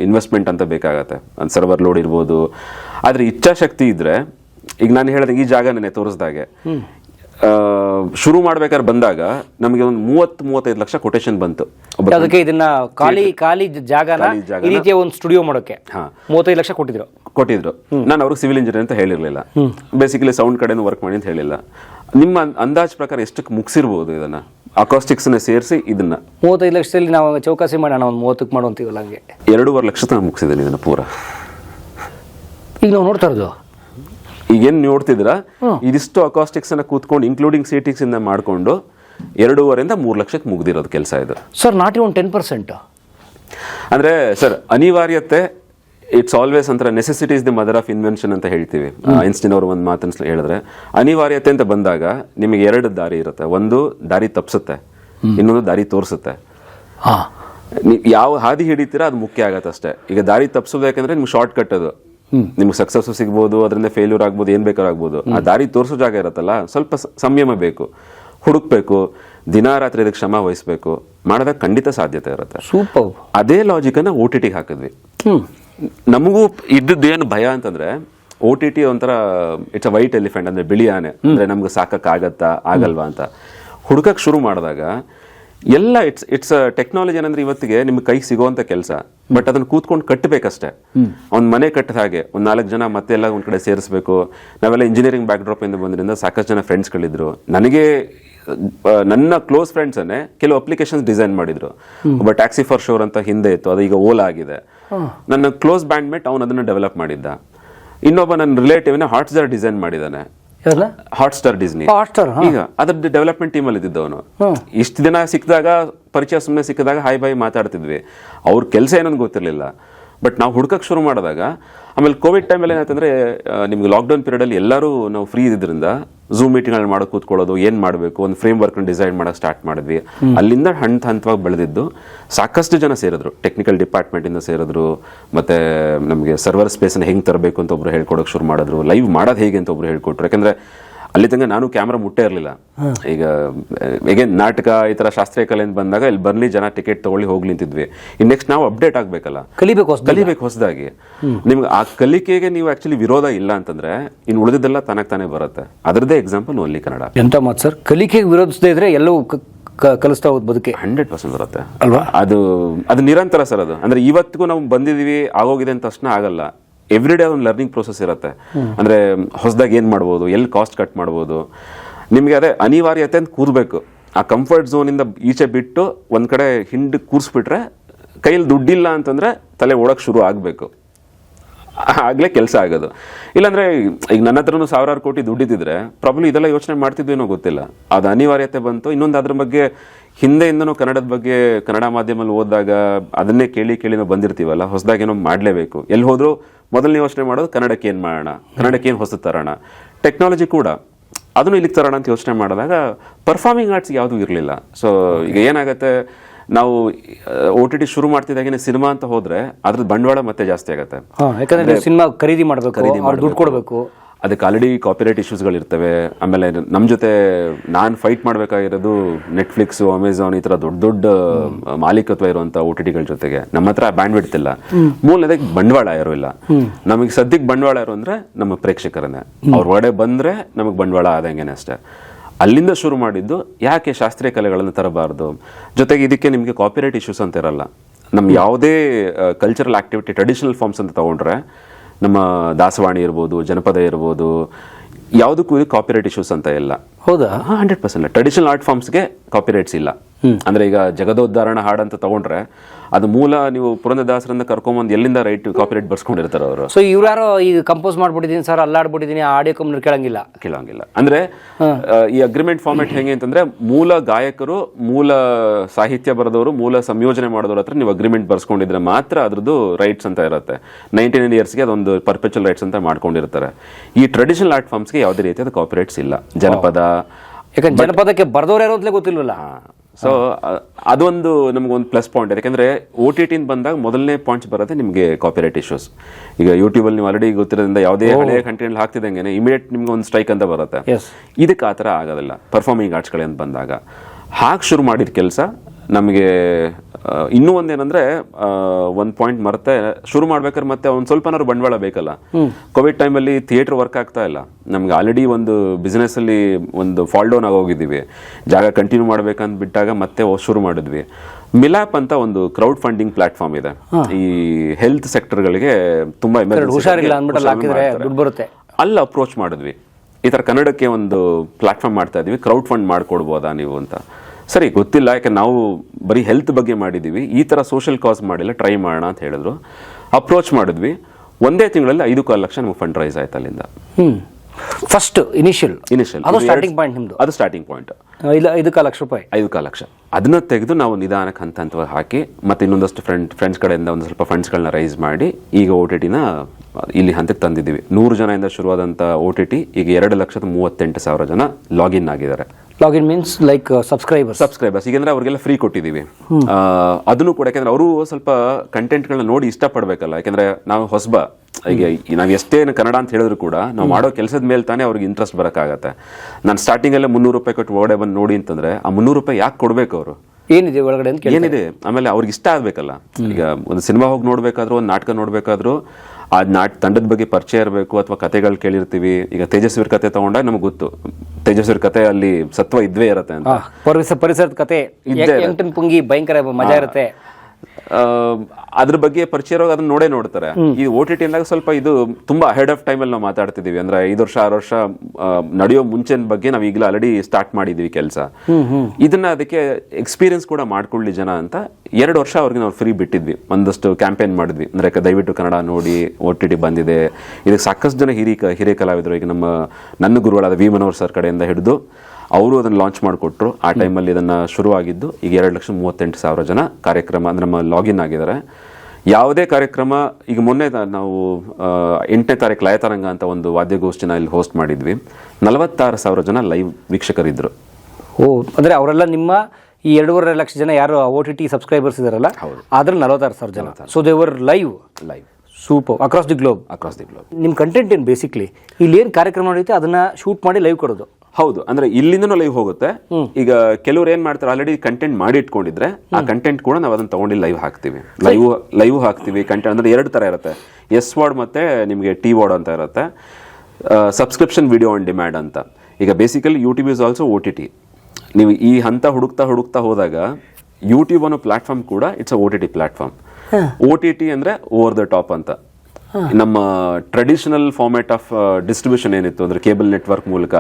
ಇನ್ವೆಸ್ಟ್ಮೆಂಟ್ ಅಂತ ಬೇಕಾಗತ್ತೆ. ಒಂದು ಸರ್ವರ್ ಲೋಡ್ ಇರ್ಬೋದು. ಆದ್ರೆ ಇಚ್ಛಾಶಕ್ತಿ ಇದ್ರೆ ಈಗ ನಾನು ಹೇಳ್ದಂಗೆ ಈ ಜಾಗ ನೆನೆ ತೋರಿಸ್ದಾಗೆ ಶುರು ಮಾಡ್ಬೇಕಾದ್ರೆ ಬಂದಾಗ ನಮಗೆ ಒಂದು ಮೂವತ್ತು ಮೂವತ್ತೈದು ಲಕ್ಷ ಕೊಟೇಶನ್ ಬಂತು. ಅದಕ್ಕೆ ಇದನ್ನ ಖಾಲಿ ಖಾಲಿ ಜಾಗ ಜಾಗನ ಈ ರೀತಿಯ ಒಂದು ಸ್ಟುಡಿಯೋ ಮಾಡೋಕೆ. ಮೂವತ್ತೈದು ಲಕ್ಷ ಕೊಟ್ಟಿದ್ರು. ಕೊಟ್ಟಿದ್ರು. ನಾನು ಅವ್ರಿಗೆ ಸಿವಿಲ್ ಇಂಜಿನಿಯರ್ ಅಂತ ಹೇಳಿರ್ಲಿಲ್ಲ. ಬೇಸಿಕಲಿ ಸೌಂಡ್ ಕಡೆನೂ ವರ್ಕ್ ಮಾಡಿ ಅಂತ ಹೇಳಿಲ್ಲ. ನಿಮ್ಮ ಅಂದಾಜ್ ಪ್ರಕಾರ ಎಷ್ಟಕ್ಕೆ ಮುಗಿಸಿರ್ಬೋದು ಇದನ್ನ? ಅಕಾಸ್ಟಿಕ್ಸ್ನ ಸೇರಿಸಿ ಇದನ್ನ. ಮೂವತ್ತೈದು ಲಕ್ಷದಲ್ಲಿ ನಾವು ಚೌಕಾಸಿ ಮಾಡೋಣ ಒಂದು ಮೂವತ್ತಕ್ಕೆ ಮಾಡುವಂತೀವಲ್ಲ ಹಂಗೆ. ಎರಡೂವರೆ ಲಕ್ಷ ತನಕ ಮುಗಿಸಿದ್ದೀನಿ ಇದನ್ನ ಪೂರ. ಈಗ ನಾವು ನೋಡ್ತಾ ಇರೋದು. ಈಗೇನು ನೋಡ್ತಿದ್ದೀರಾ? ಇದಿಷ್ಟು ಅಕಾಸ್ಟಿಕ್ಸ್ ಅನ್ನ ಕೂತ್ಕೊಂಡು ಇನ್ಕ್ಲೂಡಿಂಗ್ ಸಿಟಿಕ್ಸ್ ಇಂದ ಮಾಡ್ಕೊಂಡು ಎರಡೂವರೆಯಿಂದ ಮೂರು ಲಕ್ಷಕ್ಕೆ ಮುಗ್ದಿರೋದು ಕೆಲಸ ಇದು. Sir not even ten percent ಅಂದ್ರೆ ಸರ್ ಅನಿವಾರ್ಯತೆ ಇಟ್ಸ್ ಆಲ್ವೇಸ್ ಅಂತ necessity is the mother of invention ಅಂತ ಹೇಳ್ತೀವಿ. ಐನ್ಸ್ಟೀನ್ ಅವರು ಒಂದು ಮಾತನ್ನು ಹೇಳಿದ್ರೆ ಅನಿವಾರ್ಯತೆ ಅಂತ ಬಂದಾಗ ನಿಮಗೆ ಎರಡು ದಾರಿ ಇರುತ್ತೆ. ಒಂದು ದಾರಿ ತಪ್ಸುತ್ತೆ. ಇನ್ನೊಂದು ದಾರಿ ತೋರಿಸುತ್ತೆ. ಯಾವ ಹಾದಿ ಹಿಡಿತೀರಾ ಅದು ಮುಖ್ಯ ಆಗತ್ತೆ ಅಷ್ಟೇ. ಈಗ ದಾರಿ ತಪ್ಸಬೇಕಂದ್ರೆ ನಿಮ್ಗೆ ಶಾರ್ಟ್ ಕಟ್ ಅದು. ನಿಮ್ಗೆ ಸಕ್ಸಸ್ ಸಿಗ್ಬೋದು ಅದರಿಂದ ಫೇಲ್ಯೂರ್ ಆಗ್ಬೋದು ಏನ್ ಬೇಕಾದ್ರೂ ಆಗ್ಬೋದು. ಆ ದಾರಿ ತೋರಿಸೋ ಜಾಗ ಇರುತ್ತಲ್ಲ ಸ್ವಲ್ಪ ಸಂಯಮ ಬೇಕು ಹುಡುಕ್ಬೇಕು ದಿನ ರಾತ್ರಿ ಇದಕ್ಕೆ ಶ್ರಮ ವಹಿಸ್ಬೇಕು ಮಾಡಿದಾಗ ಖಂಡಿತ ಸಾಧ್ಯತೆ ಇರುತ್ತೆ. ಸೂಪರ್ ಅದೇ ಲಾಜಿಕ್ ಅನ್ನ ಓ ಟಿ ಟಿಗೆ ಹಾಕಿದ್ವಿ. ನಮಗೂ ಇದ್ದದ್ದೇನು ಭಯ ಅಂತಂದ್ರೆ ಓ ಟಿ ಟಿ ಒಂಥರ ಇಟ್ಸ್ ಅ ವೈಟ್ ಎಲಿಫೆಂಟ್ ಅಂದ್ರೆ ಬಿಳಿ ಆನೆ. ಅಂದ್ರೆ ನಮ್ಗೆ ಸಾಕಕ್ ಆಗತ್ತಾ ಆಗಲ್ವಾ ಅಂತ. ಹುಡುಕಕ್ಕೆ ಶುರು ಮಾಡಿದಾಗ ಎಲ್ಲ ಇಟ್ಸ್ ಇಟ್ಸ್ ಟೆಕ್ನಾಲಜಿ ಏನಂದ್ರೆ ಇವತ್ತಿಗೆ ನಿಮ್ಗೆ ಕೈ ಸಿಗುವಂತ ಕೆಲಸ. ಬಟ್ ಅದನ್ನ ಕೂತ್ಕೊಂಡು ಕಟ್ಟಬೇಕಷ್ಟೇ ಅವ್ನ ಮನೆ ಕಟ್ಟಿದ ಹಾಗೆ ಒಂದ್ ನಾಲ್ಕು ಜನ ಮತ್ತೆ ಎಲ್ಲ ಒಂದ್ ಕಡೆ ಸೇರಿಸಬೇಕು. ನಾವೆಲ್ಲ ಇಂಜಿನಿಯರಿಂಗ್ ಬ್ಯಾಕ್ ಡ್ರಾಪ್ ಇಂದ ಬಂದ್ರಿಂದ ಸಾಕಷ್ಟು ಜನ ಫ್ರೆಂಡ್ಸ್ಗಳಿದ್ರು ನನಗೆ ನನ್ನ ಕ್ಲೋಸ್ ಫ್ರೆಂಡ್ಸ್ ಅನ್ನೇ ಕೆಲವು ಅಪ್ಲಿಕೇಶನ್ಸ್ ಡಿಸೈನ್ ಮಾಡಿದ್ರು. ಒಬ್ಬ ಟ್ಯಾಕ್ಸಿ ಫಾರ್ ಶೋರ್ ಅಂತ ಹಿಂದೆ ಇತ್ತು ಅದು ಈಗ ಓಲಾ ಆಗಿದೆ. ನನ್ನ ಕ್ಲೋಸ್ ಬ್ಯಾಂಡ್ ಮೇಟ್ ಅವ್ನು ಅದನ್ನ ಡೆವಲಪ್ ಮಾಡಿದ್ದ. ಇನ್ನೊಬ್ಬ ನನ್ನ ರಿಲೇಟಿವ್ನ ಹಾಟ್ಸ್ಟಾರ್ ಡಿಸೈನ್ ಮಾಡಿದ್ದಾನೆ Hotstar Disney Hotstar ಈಗ ಅದ್ರದ್ದು ಡೆವಲಪ್ಮೆಂಟ್ ಟೀಮಲ್ಲಿ ಇದ್ದಿದ್ದವನು ಇಷ್ಟು ದಿನ ಸಿಕ್ಕಿದಾಗ ಪರಿಚಯ ಸುಮ್ಮನೆ ಸಿಕ್ಕಿದಾಗ ಹಾಯ್ ಬಾಯ್ ಮಾತಾಡ್ತಿದ್ವಿ. ಅವ್ರ ಕೆಲಸ ಏನಂತ ಗೊತ್ತಿರಲಿಲ್ಲ. ಬಟ್ ನಾವು ಹುಡ್ಕಕ್ ಶುರು ಮಾಡಿದಾಗ ಆಮೇಲೆ ಕೋವಿಡ್ ಟೈಮಲ್ಲಿ ಏನಾಯ್ತಂದ್ರೆ ನಿಮ್ಗೆ ಲಾಕ್ಡೌನ್ ಪೀರಿಯಡಲ್ಲಿ ಎಲ್ಲರೂ ನಾವು ಫ್ರೀ ಇದ್ದಿದ್ರಿಂದ ಝೂಮ್ ಮೀಟಿಂಗ್ಗಳನ್ನ ಮಾಡಿ ಕೂತ್ಕೊಳ್ಳೋದು ಏನು ಮಾಡಬೇಕು ಒಂದು ಫ್ರೇಮ್ ವರ್ಕ್ ಡಿಸೈನ್ ಮಾಡೋಕೆ ಸ್ಟಾರ್ಟ್ ಮಾಡಿದ್ವಿ. ಅಲ್ಲಿಂದ ಹಂತ ಹಂತವಾಗಿ ಬೆಳೆದಿದ್ದು ಸಾಕಷ್ಟು ಜನ ಸೇರಿದ್ರು. ಟೆಕ್ನಿಕಲ್ ಡಿಪಾರ್ಟ್ಮೆಂಟಿಂದ ಸೇರಿದ್ರು ಮತ್ತೆ ನಮಗೆ ಸರ್ವರ್ ಸ್ಪೇಸ್ನ ಹೆಂಗೆ ತರಬೇಕು ಅಂತ ಒಬ್ರು ಹೇಳ್ಕೊಡೋಕೆ ಶುರು ಮಾಡಿದ್ರು ಲೈವ್ ಮಾಡೋದು ಹೇಗೆ ಅಂತ ಒಬ್ರು ಹೇಳ್ಕೊಟ್ರು. ಯಾಕಂದ್ರೆ ಅಲ್ಲಿ ತನಕ ನಾನು ಕ್ಯಾಮ್ರಾ ಮುಟ್ಟೇ ಇರಲಿಲ್ಲ. ಈಗ ಹೇಗೆ ನಾಟಕ ಈ ತರ ಶಾಸ್ತ್ರೀಯ ಕಲೆ ಅಂತ ಬಂದಾಗ ಇಲ್ಲಿ ಬರ್ಲಿ ಜನ ಟಿಕೆಟ್ ತಗೊಳ್ಳಿ ಹೋಗ್ಲಿ ನಿಂತಿದ್ವಿ ಇನ್ ನೆಕ್ಸ್ಟ್ ನಾವು ಅಪ್ಡೇಟ್ ಆಗ್ಬೇಕಲ್ಲ? ಕಲಿಬೇಕು. ಕಲಿಬೇಕು ಹೊಸದಾಗಿ. ನಿಮ್ಗೆ ಆ ಕಲಿಕೆಗೆ ನೀವು ಆಕ್ಚುಲಿ ವಿರೋಧ ಇಲ್ಲ ಅಂತಂದ್ರೆ ಇನ್ ಉಳಿದಿದ್ದೆಲ್ಲ ತನಕ್ ತಾನೇ ಬರುತ್ತೆ. ಅದರದೇ ಎಕ್ಸಾಂಪಲ್ ಓನ್ಲಿ ಕನ್ನಡ. ಎಂತ ಮಾತು ಸರ್? ಕಲಿಕೆಗೆ ವಿರೋಧಿಸದೇ ಇದ್ರೆ ಎಲ್ಲವೂ ಕಲಿಸ್ತಾ ಹೋದ್ ಬದುಕೆ. ಹಂಡ್ರೆಡ್ ಪರ್ಸೆಂಟ್ ಬರುತ್ತೆ. ಅಲ್ವಾ? ಅದು ಅದು ನಿರಂತರ ಸರ್ ಅದು. ಅಂದ್ರೆ ಇವತ್ತಿಗೂ ನಾವು ಬಂದಿದೀವಿ ಆಗೋಗಿದೆ ಅಂತ ತಕ್ಷಣ ಆಗಲ್ಲ. ಎವ್ರಿ ಡೇ ಒಂದು ಲರ್ನಿಂಗ್ ಪ್ರೋಸೆಸ್ ಇರುತ್ತೆ. ಅಂದ್ರೆ ಹೊಸದಾಗಿ ಏನು ಮಾಡ್ಬೋದು, ಎಲ್ಲಿ ಕಾಸ್ಟ್ ಕಟ್ ಮಾಡ್ಬೋದು. ನಿಮಗೆ ಅದೇ ಅನಿವಾರ್ಯತೆ ಅಂತ ಕೂರ್ಬೇಕು. ಆ ಕಂಫರ್ಟ್ ಝೋನಿಂದ ಈಚೆ ಬಿಟ್ಟು ಒಂದು ಕಡೆ ಹಿಂಡ್ ಕೂರಿಸ್ಬಿಟ್ರೆ ಕೈಯಲ್ಲಿ ದುಡ್ಡಿಲ್ಲ ಅಂತಂದರೆ ತಲೆ ಓಡೋಕ್ಕೆ ಶುರು ಆಗಬೇಕು. ಆಗಲೇ ಕೆಲಸ ಆಗೋದು. ಇಲ್ಲಾಂದರೆ ಈಗ ನನ್ನ ಹತ್ರನೂ ಸಾವಿರಾರು ಕೋಟಿ ದುಡ್ಡಿದ್ದಿದ್ರೆ ಪ್ರಾಬ್ಲಮ್ ಇದೆಲ್ಲ ಯೋಚನೆ ಮಾಡ್ತಿದ್ವೇನೋ ಗೊತ್ತಿಲ್ಲ. ಅದು ಅನಿವಾರ್ಯತೆ ಬಂತು, ಇನ್ನೊಂದು ಅದ್ರ ಬಗ್ಗೆ ಹಿಂದೆಯಿಂದನೂ ಕನ್ನಡದ ಬಗ್ಗೆ ಕನ್ನಡ ಮಾಧ್ಯಮದಲ್ಲಿ ಓದಿದಾಗ ಅದನ್ನೇ ಕೇಳಿ ಕೇಳಿ ನಾವು ಬಂದಿರ್ತೀವಲ್ಲ ಹೊಸದಾಗಿ ಏನೋ ಮಾಡಲೇಬೇಕು. ಎಲ್ಲಿ ಹೋದರೂ ಮೊದಲನೇ ಯೋಚನೆ ಮಾಡೋದು ಕನ್ನಡಕ್ಕೆ ಏನು ಮಾಡೋಣ ಕನ್ನಡಕ್ಕೆ ಏನು ಹೊಸ ತರೋಣ. ಟೆಕ್ನಾಲಜಿ ಕೂಡ ಅದನ್ನು ಇಲ್ಲಿಗೆ ತರೋಣ ಅಂತ ಯೋಚನೆ ಮಾಡಿದಾಗ ಪರ್ಫಾರ್ಮಿಂಗ್ ಆರ್ಟ್ಸ್ ಯಾವುದೂ ಇರಲಿಲ್ಲ. ಸೊ ಈಗ ಏನಾಗುತ್ತೆ ನಾವು ಓ ಟಿ ಟಿ ಶುರು ಮಾಡ್ತಿದ್ದಾಗೇನೆ ಸಿನಿಮಾ ಅಂತ ಹೋದ್ರೆ ಅದ್ರದ್ದು ಬಂಡವಾಳ ಮತ್ತೆ ಜಾಸ್ತಿ ಆಗುತ್ತೆ. ಯಾಕಂದ್ರೆ ಸಿನಿಮಾ ಖರೀದಿ ಮಾಡಬೇಕು ಖರೀದಿ ದುಡ್ಡು. ಕೊಡಬೇಕು. ಅದಕ್ಕೆ ಆಲ್ರೆಡಿ ಕಾಪಿರೈಟ್ ಇಶ್ಯೂಸ್ಗಳು ಇರ್ತವೆ ಆಮೇಲೆ ನಮ್ಮ ಜೊತೆ ನಾನು ಫೈಟ್ ಮಾಡಬೇಕಾಗಿರೋದು ನೆಟ್ಫ್ಲಿಕ್ಸ್ ಅಮೆಝಾನ್ ಈ ಥರ ದೊಡ್ಡ ದೊಡ್ಡ ಮಾಲೀಕತ್ವ ಇರುವಂಥ ಓ ಟಿ ಟಿಗಳ ಜೊತೆಗೆ. ನಮ್ಮ ಹತ್ರ ಬ್ಯಾಂಡ್ ಬಿಡ್ತಿಲ್ಲ ಮೂಲದಕ್ಕೆ ಬಂಡವಾಳ ಯಾರು ಇಲ್ಲ. ನಮಗೆ ಸದ್ಯಕ್ಕೆ ಬಂಡವಾಳ ಯಾರು ಅಂದರೆ ನಮ್ಮ ಪ್ರೇಕ್ಷಕರನ್ನೇ. ಅವ್ರ ಒಡೆ ಬಂದ್ರೆ ನಮಗೆ ಬಂಡವಾಳ ಆದಂಗೇನೆ ಅಷ್ಟೇ. ಅಲ್ಲಿಂದ ಶುರು ಮಾಡಿದ್ದು ಯಾಕೆ ಶಾಸ್ತ್ರೀಯ ಕಲೆಗಳನ್ನು ತರಬಾರ್ದು? ಜೊತೆಗೆ ಇದಕ್ಕೆ ನಿಮಗೆ ಕಾಪಿರೈಟ್ ಇಶ್ಯೂಸ್ ಅಂತ ಇರಲ್ಲ. ನಮ್ಮ ಯಾವುದೇ ಕಲ್ಚರಲ್ ಆಕ್ಟಿವಿಟಿ ಟ್ರೆಡಿಷನಲ್ ಫಾರ್ಮ್ಸ್ ಅಂತ ತಗೊಂಡ್ರೆ ನಮ್ಮ ದಾಸವಾಣಿ ಇರ್ಬೋದು ಜನಪದ ಇರ್ಬೋದು ಯಾವುದಕ್ಕೂ ಇದು ಕಾಪಿರೈಟ್ ಇಶ್ಯೂಸ್ ಅಂತ ಇಲ್ಲ. ಹೌದಾ? ಹಂಡ್ರೆಡ್ ಪರ್ಸೆಂಟ್ ಟ್ರೆಡಿಷನಲ್ ಆರ್ಟ್ ಫಾರ್ಮ್ಸ್ಗೆ ಕಾಪಿರೈಟ್ಸ್ ಇಲ್ಲ. ಅಂದ್ರೆ ಈಗ ಜಗದೋದ್ಧಾರಣ ಹಾಡ್ ಅಂತ ತಗೊಂಡ್ರೆ ಅದು ಮೂಲ ನೀವು ಪುರಂದದಾಸರಿಂದ ಕರ್ಕೊಂಬಂದು ಎಲ್ಲಿಂದ ರೈಟ್ ಕಾಪಿರೈಟ್ ಬರ್ಸ್ಕೊಂಡಿರ್ತಾರೆ ಅವರು? ಸೊ ಇವ್ರ್ಯಾರೋ ಈಗ ಕಂಪೋಸ್ ಮಾಡ್ಬಿಟ್ಟಿದ್ದೀನಿ ಸರ್ ಅಲ್ಲಾಡ್ಬಿಟ್ಟಿದ್ದೀನಿ ಆಡಿಯೋ ಕಂಪ್ನಿ ಕೇಳಂಗಿಲ್ಲ. ಕೇಳಂಗಿಲ್ಲ. ಅಂದ್ರೆ ಈ ಅಗ್ರಿಮೆಂಟ್ ಫಾರ್ಮೆಟ್ ಹೆಂಗೆ ಅಂತಂದ್ರೆ ಮೂಲ ಗಾಯಕರು ಮೂಲ ಸಾಹಿತ್ಯ ಬರೆದವರು ಮೂಲ ಸಂಯೋಜನೆ ಮಾಡೋದ್ರ ಹತ್ರ ನೀವು ಅಗ್ರಿಮೆಂಟ್ ಬರ್ಸ್ಕೊಂಡಿದ್ರೆ ಮಾತ್ರ ಅದ್ರದ್ದು ರೈಟ್ಸ್ ಅಂತ ಇರುತ್ತೆ. ನೈಂಟಿ ನೈನ್ ಇಯರ್ಸ್ಗೆ ಅದೊಂದು ಪರ್ಪೆಚುಲ್ ರೈಟ್ಸ್ ಅಂತ ಮಾಡ್ಕೊಂಡಿರ್ತಾರೆ. ಈ ಟ್ರೆಡಿಷನಲ್ ಆರ್ಟ್ ಫಾರ್ಮ್ಸ್ಗೆ ಯಾವುದೇ ರೀತಿಯಾದ ಕಾಪಿರೈಟ್ಸ್ ಇಲ್ಲ. ಜನಪದ ಯಾಕಂದ್ರೆ ಜನಪದಕ್ಕೆ ಬರೆದವ್ರು ಯಾರು ಅಂತಲೇ ಗೊತ್ತಿಲ್ವಲ್ಲ? ಸೊ ಅದೊಂದು ನಮಗೊಂದು ಪ್ಲಸ್ ಪಾಯಿಂಟ್ ಯಾಕಂದ್ರೆ ಓ ಟಿ ಟಿನ್ ಬಂದಾಗ ಮೊದಲನೇ ಪಾಯಿಂಟ್ಸ್ ಬರುತ್ತೆ ನಿಮಗೆ ಕಾಪಿರೈಟ್ ಇಶ್ಯೂಸ್ ಈಗ ಯೂಟ್ಯೂಬಲ್ಲಿ ನೀವು ಆಲ್ರೆಡಿ ಗೊತ್ತಿರೋದ್ರಿಂದ ಯಾವುದೇ ಹಳೆಯ ಕಂಟೆಂಟ್ ಹಾಕ್ತಿದ್ದಂಗೆ ಇಮಿಡಿಯೇಟ್ ನಿಮ್ಗೆ ಒಂದು ಸ್ಟ್ರೈಕ್ ಅಂತ ಬರುತ್ತೆ. ಇದಕ್ಕೆ ಆ ಥರ ಆಗೋದಿಲ್ಲ. ಪರ್ಫಾರ್ಮಿಂಗ್ ಅಂತ ಬಂದಾಗ. ಹಾಗೆ ಶುರು ಮಾಡಿದ ಕೆಲಸ ನಮಗೆ ಇನ್ನೂ ಒಂದೇನಂದ್ರೆ ಒಂದ್ ಪಾಯಿಂಟ್ ಮರ್ತೆ ಶುರು ಮಾಡ್ಬೇಕಾದ್ರೆ ಮತ್ತೆ ಒಂದು ಸ್ವಲ್ಪನಾರು ಬಂಡವಾಳ ಬೇಕಲ್ಲ. ಕೋವಿಡ್ ಟೈಮಲ್ಲಿ ಥಿಯೇಟರ್ ವರ್ಕ್ ಆಗ್ತಾ ಇಲ್ಲ. ನಮ್ಗೆ ಆಲ್ರೆಡಿ ಒಂದು ಬಿಸ್ನೆಸ್ ಅಲ್ಲಿ ಒಂದು ಫಾಲ್ ಡೌನ್ ಆಗೋಗಿದ್ದೀವಿ. ಜಾಗ ಕಂಟಿನ್ಯೂ ಮಾಡ್ಬೇಕಂತ ಬಿಟ್ಟಾಗ ಮತ್ತೆ ಶುರು ಮಾಡಿದ್ವಿ. ಮಿಲಾಪ್ ಅಂತ ಒಂದು ಕ್ರೌಡ್ ಫಂಡಿಂಗ್ ಪ್ಲಾಟ್ಫಾರ್ಮ್ ಇದೆ ಈ ಹೆಲ್ತ್ ಸೆಕ್ಟರ್ಗಳಿಗೆ ತುಂಬಾ emergency ಹುಷಾರಿಲ್ಲ ಗಳಿಗೆ ತುಂಬಾ ಅಲ್ಲಿ. ಬರುತ್ತೆ. ಅಲ್ಲಿ ಅಪ್ರೋಚ್ ಮಾಡಿದ್ವಿ. ಈ ಥರ ಕನ್ನಡಕ್ಕೆ ಒಂದು ಪ್ಲಾಟ್ಫಾರ್ಮ್ ಮಾಡ್ತಾ ಇದ್ವಿ ಕ್ರೌಡ್ ಫಂಡ್ ಮಾಡ್ಕೊಡ್ಬೋದಾ ನೀವು ಅಂತ. ಸರಿ ಗೊತ್ತಿಲ್ಲ ಯಾಕೆ ನಾವು ಬರೀ ಹೆಲ್ತ್ ಬಗ್ಗೆ ಮಾಡಿದ್ದೀವಿ ಈ ಥರ ಸೋಷಿಯಲ್ ಕಾಸ್ ಮಾಡಿಲ್ಲ ಟ್ರೈ ಮಾಡೋಣ ಅಂತ ಹೇಳಿದ್ರು. ಅಪ್ರೋಚ್ ಮಾಡಿದ್ವಿ. ಒಂದೇ ತಿಂಗಳಲ್ಲಿ ಐದು ಕಾಲು ಲಕ್ಷ ನಮಗೆ ಫಂಡ್ ರೈಸ್ ಆಯ್ತು ಅಲ್ಲಿಂದ. ಫಸ್ಟ್ ಇನಿಷಿಯಲ್ ಇನಿಷಿಯಲ್ ಅದು ಸ್ಟಾರ್ಟಿಂಗ್ ಪಾಯಿಂಟ್ ನಿಮ್ದು. ಅದು ಸ್ಟಾರ್ಟಿಂಗ್ ಪಾಯಿಂಟ್ ಇಲ್ಲ ಕಾಲು ಲಕ್ಷ ರೂಪಾಯಿ. ಐದು ಕಾಲು ಲಕ್ಷ. ಅದನ್ನ ತೆಗೆದು ನಾವು ನಿಧಾನಕ್ಕೆ ಹಂತ ಹಂತವಾಗಿ ಹಾಕಿ ಮತ್ತೆ ಇನ್ನೊಂದಷ್ಟು ಫ್ರೆಂಡ್ ಫ್ರೆಂಡ್ಸ್ ಕಡೆಯಿಂದ ಒಂದು ಸ್ವಲ್ಪ ಫಂಡ್ಸ್ಗಳನ್ನ ರೈಸ್ ಮಾಡಿ ಈಗ ಓ ಟಿ ಟಿನ ಇಲ್ಲಿ ಹಂತಕ್ಕೆ ತಂದಿದ್ದೀವಿ. ನೂರು ಜನದಿಂದ ಶುರುವಾದಂಥ ಓ ಟಿ ಟಿ ಈಗ ಎರಡು ಲಕ್ಷದ ಮೂವತ್ತೆಂಟು ಸಾವಿರ ಜನ ಲಾಗಿನ್ ಆಗಿದ್ದಾರೆ. Login means like subscriber subscribers ಈಗಂದ್ರೆ ಅವ್ರಿಗೆಲ್ಲ ಫ್ರೀ ಕೊಟ್ಟಿದ್ದೀವಿ. ಅದನ್ನು ಕೂಡ ಯಾಕಂದ್ರೆ ಅವರು ಸ್ವಲ್ಪ ಕಂಟೆಂಟ್ಗಳನ್ನ ನೋಡಿ ಇಷ್ಟಪಡಬೇಕಲ್ಲ. ಯಾಕಂದ್ರೆ ನಾವು ಹೊಸಬ ಈಗ ನಾವು ಎಷ್ಟೇ ಕನ್ನಡ ಅಂತ ಹೇಳಿದ್ರು ಕೂಡ ನಾವು ಮಾಡೋ ಕೆಲಸದ ಮೇಲೆ ತಾನೇ ಅವ್ರಿಗೆ ಇಂಟ್ರೆಸ್ಟ್ ಬರೋಕ್ಕಾಗತ್ತೆ. ನಾನು ಸ್ಟಾರ್ಟಿಂಗಲ್ಲೇ ಮುನ್ನೂರು ರೂಪಾಯಿ ಕೊಟ್ಟು ಓಡೆ ಬಂದು ನೋಡಿ ಅಂತಂದ್ರೆ ಆ ಮುನ್ನೂರು ರೂಪಾಯಿ ಯಾಕೆ ಕೊಡಬೇಕು? ಅವರು. ಏನಿದೆ ಒಳಗಡೆ ಅಂತ ಕೇಳಿ ಏನಿದೆ? ಆಮೇಲೆ ಅವ್ರಿಗೆ ಇಷ್ಟ ಆಗ್ಬೇಕಲ್ಲ. ಈಗ ಒಂದು ಸಿನಿಮಾ ಹೋಗಿ ನೋಡ್ಬೇಕಾದ್ರು ಒಂದು ನಾಟಕ ನೋಡ್ಬೇಕಾದ್ರು ಆ ನಾಟ್ ತಂಡದ ಬಗ್ಗೆ ಪರಿಚಯ ಇರಬೇಕು ಅಥವಾ ಕತೆಗಳು ಕೇಳಿರ್ತೀವಿ. ಈಗ ತೇಜಸ್ವಿರ್ ಕತೆ ತಗೊಂಡಾಗ ನಮ್ಗೆ ಗೊತ್ತು. ತೇಜಸ್ವಿ ಕತೆ ಅಲ್ಲಿ ಸತ್ವ ಇದ್ವೇ ಇರತ್ತೆ ಅಂತ. ಪರಿಸರ ಪರಿಸರದ ಕತೆ. ಪುಂಗಿ ಭಯಂಕರ ಮಜಾ ಇರುತ್ತೆ. ಅದ್ರ ಬಗ್ಗೆ ಪರಿಚಯ ಅದನ್ನ ನೋಡೇ ನೋಡ್ತಾರೆ. ಈ ಓ ಟಿ ಟಿ ಅಂದಾಗ ಸ್ವಲ್ಪ ಇದು ತುಂಬಾ ಹೆಡ್ ಆಫ್ ಟೈಮ್ ಅಲ್ಲಿ ನಾವು ಮಾತಾಡ್ತಿದೀವಿ. ಅಂದ್ರೆ ಐದು ವರ್ಷ ಆರು ವರ್ಷ ನಡೆಯೋ ಮುಂಚೆನ್ ಬಗ್ಗೆ ನಾವು ಈಗಲೇ ಆಲ್ರೆಡಿ ಸ್ಟಾರ್ಟ್ ಮಾಡಿದೀವಿ ಕೆಲಸ. ಇದನ್ನ ಅದಕ್ಕೆ ಎಕ್ಸ್ಪೀರಿಯನ್ಸ್ ಕೂಡ ಮಾಡ್ಕೊಳ್ಳಿ ಜನ ಅಂತ ಎರಡು ವರ್ಷ ಅವ್ರಿಗೆ ನಾವು ಫ್ರೀ ಬಿಟ್ಟಿದ್ವಿ. ಒಂದಷ್ಟು ಕ್ಯಾಂಪೇನ್ ಮಾಡಿದ್ವಿ. ಅಂದ್ರೆ ದಯವಿಟ್ಟು ಕನ್ನಡ ನೋಡಿ ಓ ಟಿ ಟಿ ಬಂದಿದೆ. ಇದಕ್ಕೆ ಸಾಕಷ್ಟು ಜನ ಹಿರಿಯ ಹಿರಿಯ ಕಲಾವಿದರು. ಈಗ ನಮ್ಮ ನನ್ನ ಗುರುಗಳಾದ ವಿ ಮನೋಹರ್ ಸರ್ ಕಡೆಯಿಂದ ಹಿಡಿದು ಅವರು ಅದನ್ನು ಲಾಂಚ್ ಮಾಡಿಕೊಟ್ರು. ಆ ಟೈಮಲ್ಲಿ ಇದನ್ನು ಶುರುವಾಗಿದ್ದು ಈಗ ಎರಡು ಲಕ್ಷ ಮೂವತ್ತೆಂಟು ಸಾವಿರ ಜನ ಕಾರ್ಯಕ್ರಮ ಅಂದರೆ ನಮ್ಮ ಲಾಗಿನ್ ಆಗಿದ್ದಾರೆ. ಯಾವುದೇ ಕಾರ್ಯಕ್ರಮ ಈಗ ಮೊನ್ನೆ ನಾವು ಎಂಟನೇ ತಾರೀಕು ಲಯತರಂಗ ಅಂತ ಒಂದು ವಾದ್ಯಗೋಷ್ಠಿನ ಇಲ್ಲಿ ಹೋಸ್ಟ್ ಮಾಡಿದ್ವಿ. ನಲವತ್ತಾರು ಸಾವಿರ ಜನ ಲೈವ್ ವೀಕ್ಷಕರಿದ್ದರು ಓ ಅಂದರೆ ಅವರೆಲ್ಲ ನಿಮ್ಮ ಈ ಎರಡೂವರೆ ಲಕ್ಷ ಜನ ಯಾರು ಓ ಟಿ ಟಿ ಸಬ್ಸ್ಕ್ರೈಬರ್ಸ್ ಇದಾರಲ್ಲ? ಅದ್ರಲ್ಲಿ ನಲವತ್ತಾರು ಸಾವಿರ ಜನ. So they're live live super across the globe across the globe ನಿಮ್ಮ ಕಂಟೆಂಟ್ ಏನು ಬೇಸಿಕ್ಲಿ ಇಲ್ಲಿ ಏನು ಕಾರ್ಯಕ್ರಮ ನಡೆಯುತ್ತೆ ಅದನ್ನು ಶೂಟ್ ಮಾಡಿ ಲೈವ್ ಕೊಡೋದು. ಹೌದು ಅಂದ್ರೆ ಇಲ್ಲಿಂದನೂ ಲೈವ್ ಹೋಗುತ್ತೆ. ಈಗ ಕೆಲವ್ರು ಏನ್ ಮಾಡ್ತಾರೆ ಆಲ್ರೆಡಿ ಕಂಟೆಂಟ್ ಮಾಡಿ ಇಟ್ಕೊಂಡಿದ್ರೆ ಆ ಕಂಟೆಂಟ್ ಕೂಡ ನಾವು ಅದನ್ನ ತಗೊಂಡು ಲೈವ್ ಹಾಕ್ತಿವಿ. ಲೈವ್ ಲೈವ್ ಹಾಕ್ತಿವಿ ಕಂಟೆಂಟ್ ಅಂದ್ರೆ ಎರಡು ತರ ಇರುತ್ತೆ. ಎಸ್ ವರ್ಡ್ ಮತ್ತೆ ನಿಮಗೆ ಟಿ ವರ್ಡ್ ಅಂತ ಇರುತ್ತೆ. ಸಬ್ಸ್ಕ್ರಿಪ್ಷನ್ ವಿಡಿಯೋ ಆನ್ ಡಿಮ್ಯಾಂಡ್ ಅಂತ. ಈಗ basically YouTube is also O T T ನೀವು ಈ ಹಂತ ಹುಡುಕ್ತಾ ಹುಡುಕ್ತಾ ಹೋದಾಗ ಯೂಟ್ಯೂಬ್ ಅನ್ನೋ ಪ್ಲಾಟ್ಫಾರ್ಮ್ ಕೂಡ it's a O T T platform O T T ಅಂದ್ರೆ ಓವರ್ ದ ಟಾಪ್ ಅಂತ. ನಮ್ಮ ಟ್ರೆಡಿಷನಲ್ ಫಾರ್ಮ್ಯಾಟ್ ಆಫ್ ಡಿಸ್ಟ್ರಿಬ್ಯೂಷನ್ ಏನಿತ್ತು ಅಂದ್ರೆ ಕೇಬಲ್ ನೆಟ್ವರ್ಕ್ ಮೂಲಕ